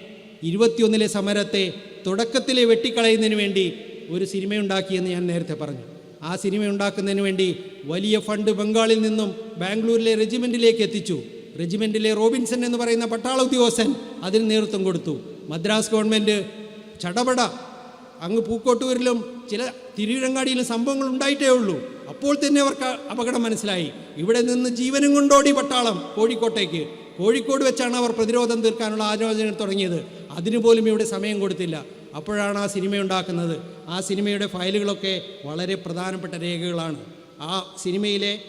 ഇരുപത്തിയൊന്നിലെ സമരത്തെ തുടക്കത്തിലെ വെട്ടിക്കളയുന്നതിന് വേണ്ടി ഒരു സിനിമയുണ്ടാക്കിയെന്ന് ഞാൻ നേരത്തെ പറഞ്ഞു. ആ സിനിമ ഉണ്ടാക്കുന്നതിന് വേണ്ടി വലിയ ഫണ്ട് ബംഗാളിൽ നിന്നും ബാംഗ്ലൂരിലെ റെജിമെന്റിലേക്ക് എത്തിച്ചു. റെജിമെന്റിലെ റോബിൻസൺ എന്ന് പറയുന്ന പട്ടാള ഉദ്യോഗസ്ഥൻ അതിന് നേതൃത്വം കൊടുത്തു. മദ്രാസ് ഗവൺമെന്റ് ചടപട. അങ്ങ് പൂക്കോട്ടൂരിലും ചില തിരുവിരങ്ങാടിയിലും സംഭവങ്ങൾ ഉണ്ടായിട്ടേ ഉള്ളൂ. അപ്പോൾ തന്നെ അവർക്ക് അപകടം മനസ്സിലായി. ഇവിടെ നിന്ന് ജീവനും കൊണ്ടോടി പട്ടാളം കോഴിക്കോട്ടേക്ക്. കോഴിക്കോട് വെച്ചാണ് അവർ പ്രതിരോധം തീർക്കാനുള്ള ആലോചന തുടങ്ങിയത്. അതിനു പോലും ഇവിടെ സമയം കൊടുത്തില്ല. അപ്പോഴാണ് ആ സിനിമ ഉണ്ടാക്കുന്നത്. ആ സിനിമയുടെ ഫയലുകളൊക്കെ വളരെ പ്രധാനപ്പെട്ട രേഖകളാണ്. ആ സിനിമയിലെ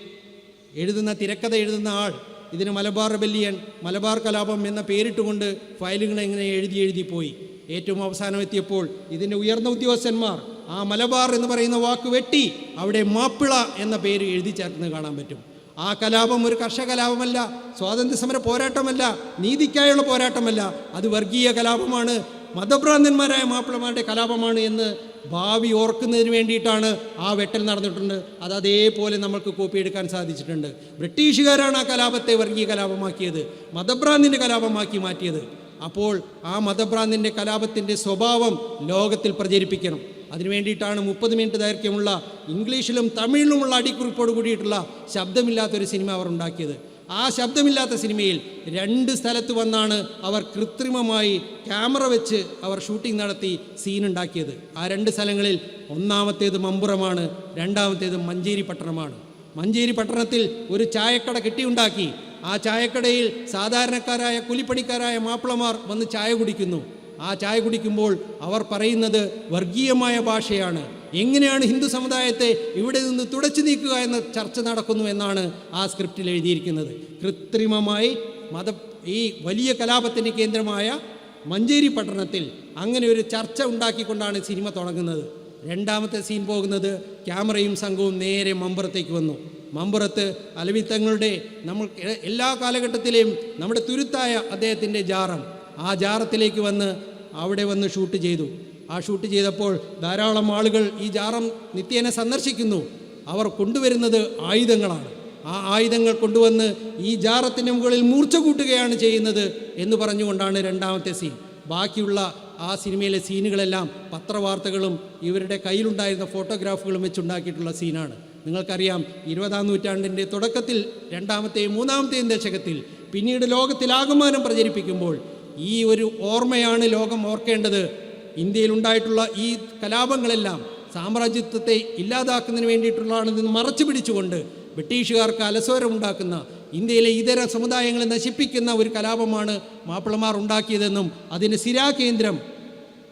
എഴുതുന്ന തിരക്കഥ എഴുതുന്ന ആൾ ഇതിന് മലബാർ റെബല്യൻ മലബാർ കലാപം എന്ന പേരിട്ടുകൊണ്ട് ഫയലുകൾ ഇങ്ങനെ എഴുതി എഴുതി പോയി. ഏറ്റവും അവസാനം എത്തിയപ്പോൾ ഇതിന്റെ ഉയർന്ന ഉദ്യോഗസ്ഥന്മാർ ആ മലബാർ എന്ന് പറയുന്ന വാക്ക് വെട്ടി അവിടെ മാപ്പിള എന്ന പേര് എഴുതി ചേർക്കുന്നത് കാണാൻ പറ്റും. ആ കലാപം ഒരു കർഷക കലാപമല്ല സ്വാതന്ത്ര്യ സമര പോരാട്ടമല്ല നീതിക്കായുള്ള പോരാട്ടമല്ല അത് വർഗീയ കലാപമാണ്. മതഭ്രാന്തന്മാരായ മാപ്പിളമാരുടെ കലാപമാണ് എന്ന് ഭാവി ഓർക്കുന്നതിന് വേണ്ടിയിട്ടാണ് ആ വെട്ടൽ നടന്നിട്ടുണ്ട്. അത് അതേപോലെ നമ്മൾക്ക് കോപ്പി എടുക്കാൻ സാധിച്ചിട്ടുണ്ട്. ബ്രിട്ടീഷുകാരാണ് ആ കലാപത്തെ വർഗീയ കലാപമാക്കിയത് മതഭ്രാന്തിന്റെ കലാപമാക്കി മാറ്റിയത്. അപ്പോൾ ആ മതഭ്രാന്തിന്റെ കലാപത്തിന്റെ സ്വഭാവം ലോകത്തിൽ പ്രചരിപ്പിക്കണം. അതിനു വേണ്ടിയിട്ടാണ് മുപ്പത് മിനിറ്റ് ദൈർഘ്യമുള്ള ഇംഗ്ലീഷിലും തമിഴിലുമുള്ള അടിക്കുറിപ്പോട് കൂടിയിട്ടുള്ള ശബ്ദമില്ലാത്തൊരു സിനിമ അവർ ഉണ്ടാക്കിയത്. ആ ശബ്ദമില്ലാത്ത സിനിമയിൽ രണ്ട് സ്ഥലത്ത് വന്നാണ് അവർ കൃത്രിമമായി ക്യാമറ വെച്ച് അവർ ഷൂട്ടിംഗ് നടത്തി സീൻ ഉണ്ടാക്കിയത്. ആ രണ്ട് സ്ഥലങ്ങളിൽ ഒന്നാമത്തേത് മമ്പുറമാണ് രണ്ടാമത്തേത് മഞ്ചേരി പട്ടണമാണ്. മഞ്ചേരി പട്ടണത്തിൽ ഒരു ചായക്കട കെട്ടിയുണ്ടാക്കി. ആ ചായക്കടയിൽ സാധാരണക്കാരായ കൂലിപ്പണിക്കാരായ മാപ്പിളമാർ വന്ന് ചായ കുടിക്കുന്നു. ആ ചായ കുടിക്കുമ്പോൾ അവർ പറയുന്നത് വർഗീയമായ ഭാഷയാണ്. എങ്ങനെയാണ് ഹിന്ദു സമുദായത്തെ ഇവിടെ നിന്ന് തുടച്ചു നീക്കുക എന്ന ചർച്ച നടക്കുന്നു എന്നാണ് ആ സ്ക്രിപ്റ്റിൽ എഴുതിയിരിക്കുന്നത്. കൃത്രിമമായി മത ഈ വലിയ കലാപത്തിന്റെ കേന്ദ്രമായ മഞ്ചേരി പട്ടണത്തിൽ അങ്ങനെ ഒരു ചർച്ച ഉണ്ടാക്കിക്കൊണ്ടാണ് സിനിമ തുടങ്ങുന്നത്. രണ്ടാമത്തെ സീൻ പോകുന്നത് ക്യാമറയും സംഘവും നേരെ മമ്പുറത്തേക്ക് വന്നു. മമ്പുറത്ത് അലവിത്തങ്ങളുടെ നമ്മൾ എല്ലാ കാലഘട്ടത്തിലെയും നമ്മുടെ തുരുത്തായ അദ്ദേഹത്തിന്റെ ജാറം. ആ ജാറത്തിലേക്ക് വന്ന് അവിടെ വന്ന് ഷൂട്ട് ചെയ്തു. ആ ഷൂട്ട് ചെയ്തപ്പോൾ ധാരാളം ആളുകൾ ഈ ജാറം നിത്യേനെ സന്ദർശിക്കുന്നു. അവർ കൊണ്ടുവരുന്നത് ആയുധങ്ങളാണ്. ആ ആയുധങ്ങൾ കൊണ്ടുവന്ന് ഈ ജാറത്തിന് മുകളിൽ മൂർച്ച കൂട്ടുകയാണ് ചെയ്യുന്നത് എന്ന് പറഞ്ഞുകൊണ്ടാണ് രണ്ടാമത്തെ സീൻ. ബാക്കിയുള്ള ആ സിനിമയിലെ സീനുകളെല്ലാം പത്രവാർത്തകളും ഇവരുടെ കയ്യിലുണ്ടായിരുന്ന ഫോട്ടോഗ്രാഫുകളും വെച്ചുണ്ടാക്കിയിട്ടുള്ള സീനാണ്. നിങ്ങൾക്കറിയാം ഇരുപതാം നൂറ്റാണ്ടിന്റെ തുടക്കത്തിൽ രണ്ടാമത്തെയും മൂന്നാമത്തെയും ദശകത്തിൽ പിന്നീട് ലോകത്തിലാകമാനം പ്രചരിപ്പിക്കുമ്പോൾ ഈ ഒരു ഓർമ്മയാണ് ലോകം ഓർക്കേണ്ടത്. ഇന്ത്യയിൽ ഉണ്ടായിട്ടുള്ള ഈ കലാപങ്ങളെല്ലാം സാമ്രാജ്യത്വത്തെ ഇല്ലാതാക്കുന്നതിന് വേണ്ടിയിട്ടുള്ളതാണെന്ന് മറച്ചു പിടിച്ചുകൊണ്ട് ബ്രിട്ടീഷുകാർക്ക് അലസോരമുണ്ടാക്കുന്ന ഇന്ത്യയിലെ ഇതര സമുദായങ്ങളെ നശിപ്പിക്കുന്ന ഒരു കലാപമാണ് മാപ്പിളമാർ ഉണ്ടാക്കിയതെന്നും അതിന് സിരാകേന്ദ്രം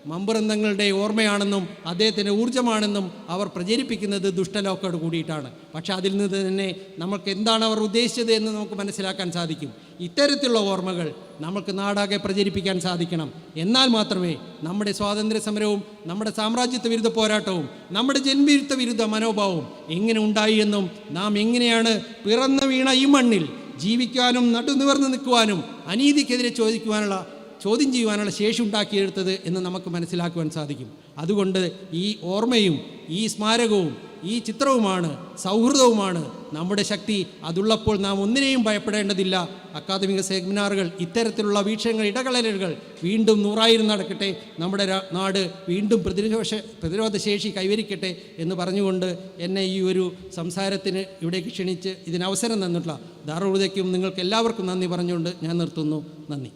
മമ്പുറന്തങ്ങളുടെ ഓർമ്മയാണെന്നും അദ്ദേഹത്തിന്റെ ഊർജമാണെന്നും അവർ പ്രചരിപ്പിക്കുന്നത് ദുഷ്ടലോക്കോട് കൂടിയിട്ടാണ്. പക്ഷേ അതിൽ നിന്ന് തന്നെ നമുക്ക് എന്താണ് അവർ ഉദ്ദേശിച്ചത് എന്ന് നമുക്ക് മനസ്സിലാക്കാൻ സാധിക്കും. ഇത്തരത്തിലുള്ള ഓർമ്മകൾ നമുക്ക് നാടാകെ പ്രചരിപ്പിക്കാൻ സാധിക്കണം. എന്നാൽ മാത്രമേ നമ്മുടെ സ്വാതന്ത്ര്യ സമരവും നമ്മുടെ സാമ്രാജ്യത്വ വിരുദ്ധ പോരാട്ടവും നമ്മുടെ ജന്മവിരുദ്ധ വിരുദ്ധ മനോഭാവവും എങ്ങനെ ഉണ്ടായി എന്നും നാം എങ്ങനെയാണ് പിറന്നു വീണ ഈ മണ്ണിൽ ജീവിക്കാനും നടുനിവർന്ന് നിൽക്കുവാനും അനീതിക്കെതിരെ ചോദിക്കുവാനുള്ള ചോദ്യം ചെയ്യുവാനുള്ള ശേഷി ഉണ്ടാക്കിയെടുത്തത് എന്ന് നമുക്ക് മനസ്സിലാക്കുവാൻ സാധിക്കും. അതുകൊണ്ട് ഈ ഓർമ്മയും ഈ സ്മാരകവും ഈ ചിത്രവുമാണ് സൗഹൃദവുമാണ് നമ്മുടെ ശക്തി. അതുള്ളപ്പോൾ നാം ഒന്നിനെയും ഭയപ്പെടേണ്ടതില്ല. അക്കാദമിക സെമിനാറുകൾ ഇത്തരത്തിലുള്ള വീക്ഷണങ്ങൾ ഇടകളലുകൾ വീണ്ടും നൂറായിരം നടക്കട്ടെ. നമ്മുടെ നാട് വീണ്ടും പ്രതിരോധ പ്രതിരോധ ശേഷി കൈവരിക്കട്ടെ എന്ന് പറഞ്ഞുകൊണ്ട് എന്നെ ഈ ഒരു സംസാരത്തിന് ഇവിടേക്ക് ക്ഷണിച്ച് ഇതിനവസരം തന്നിട്ടുള്ള ദാറുദയ്ക്കും നിങ്ങൾക്ക് എല്ലാവർക്കും നന്ദി പറഞ്ഞുകൊണ്ട് ഞാൻ നിർത്തുന്നു. നന്ദി.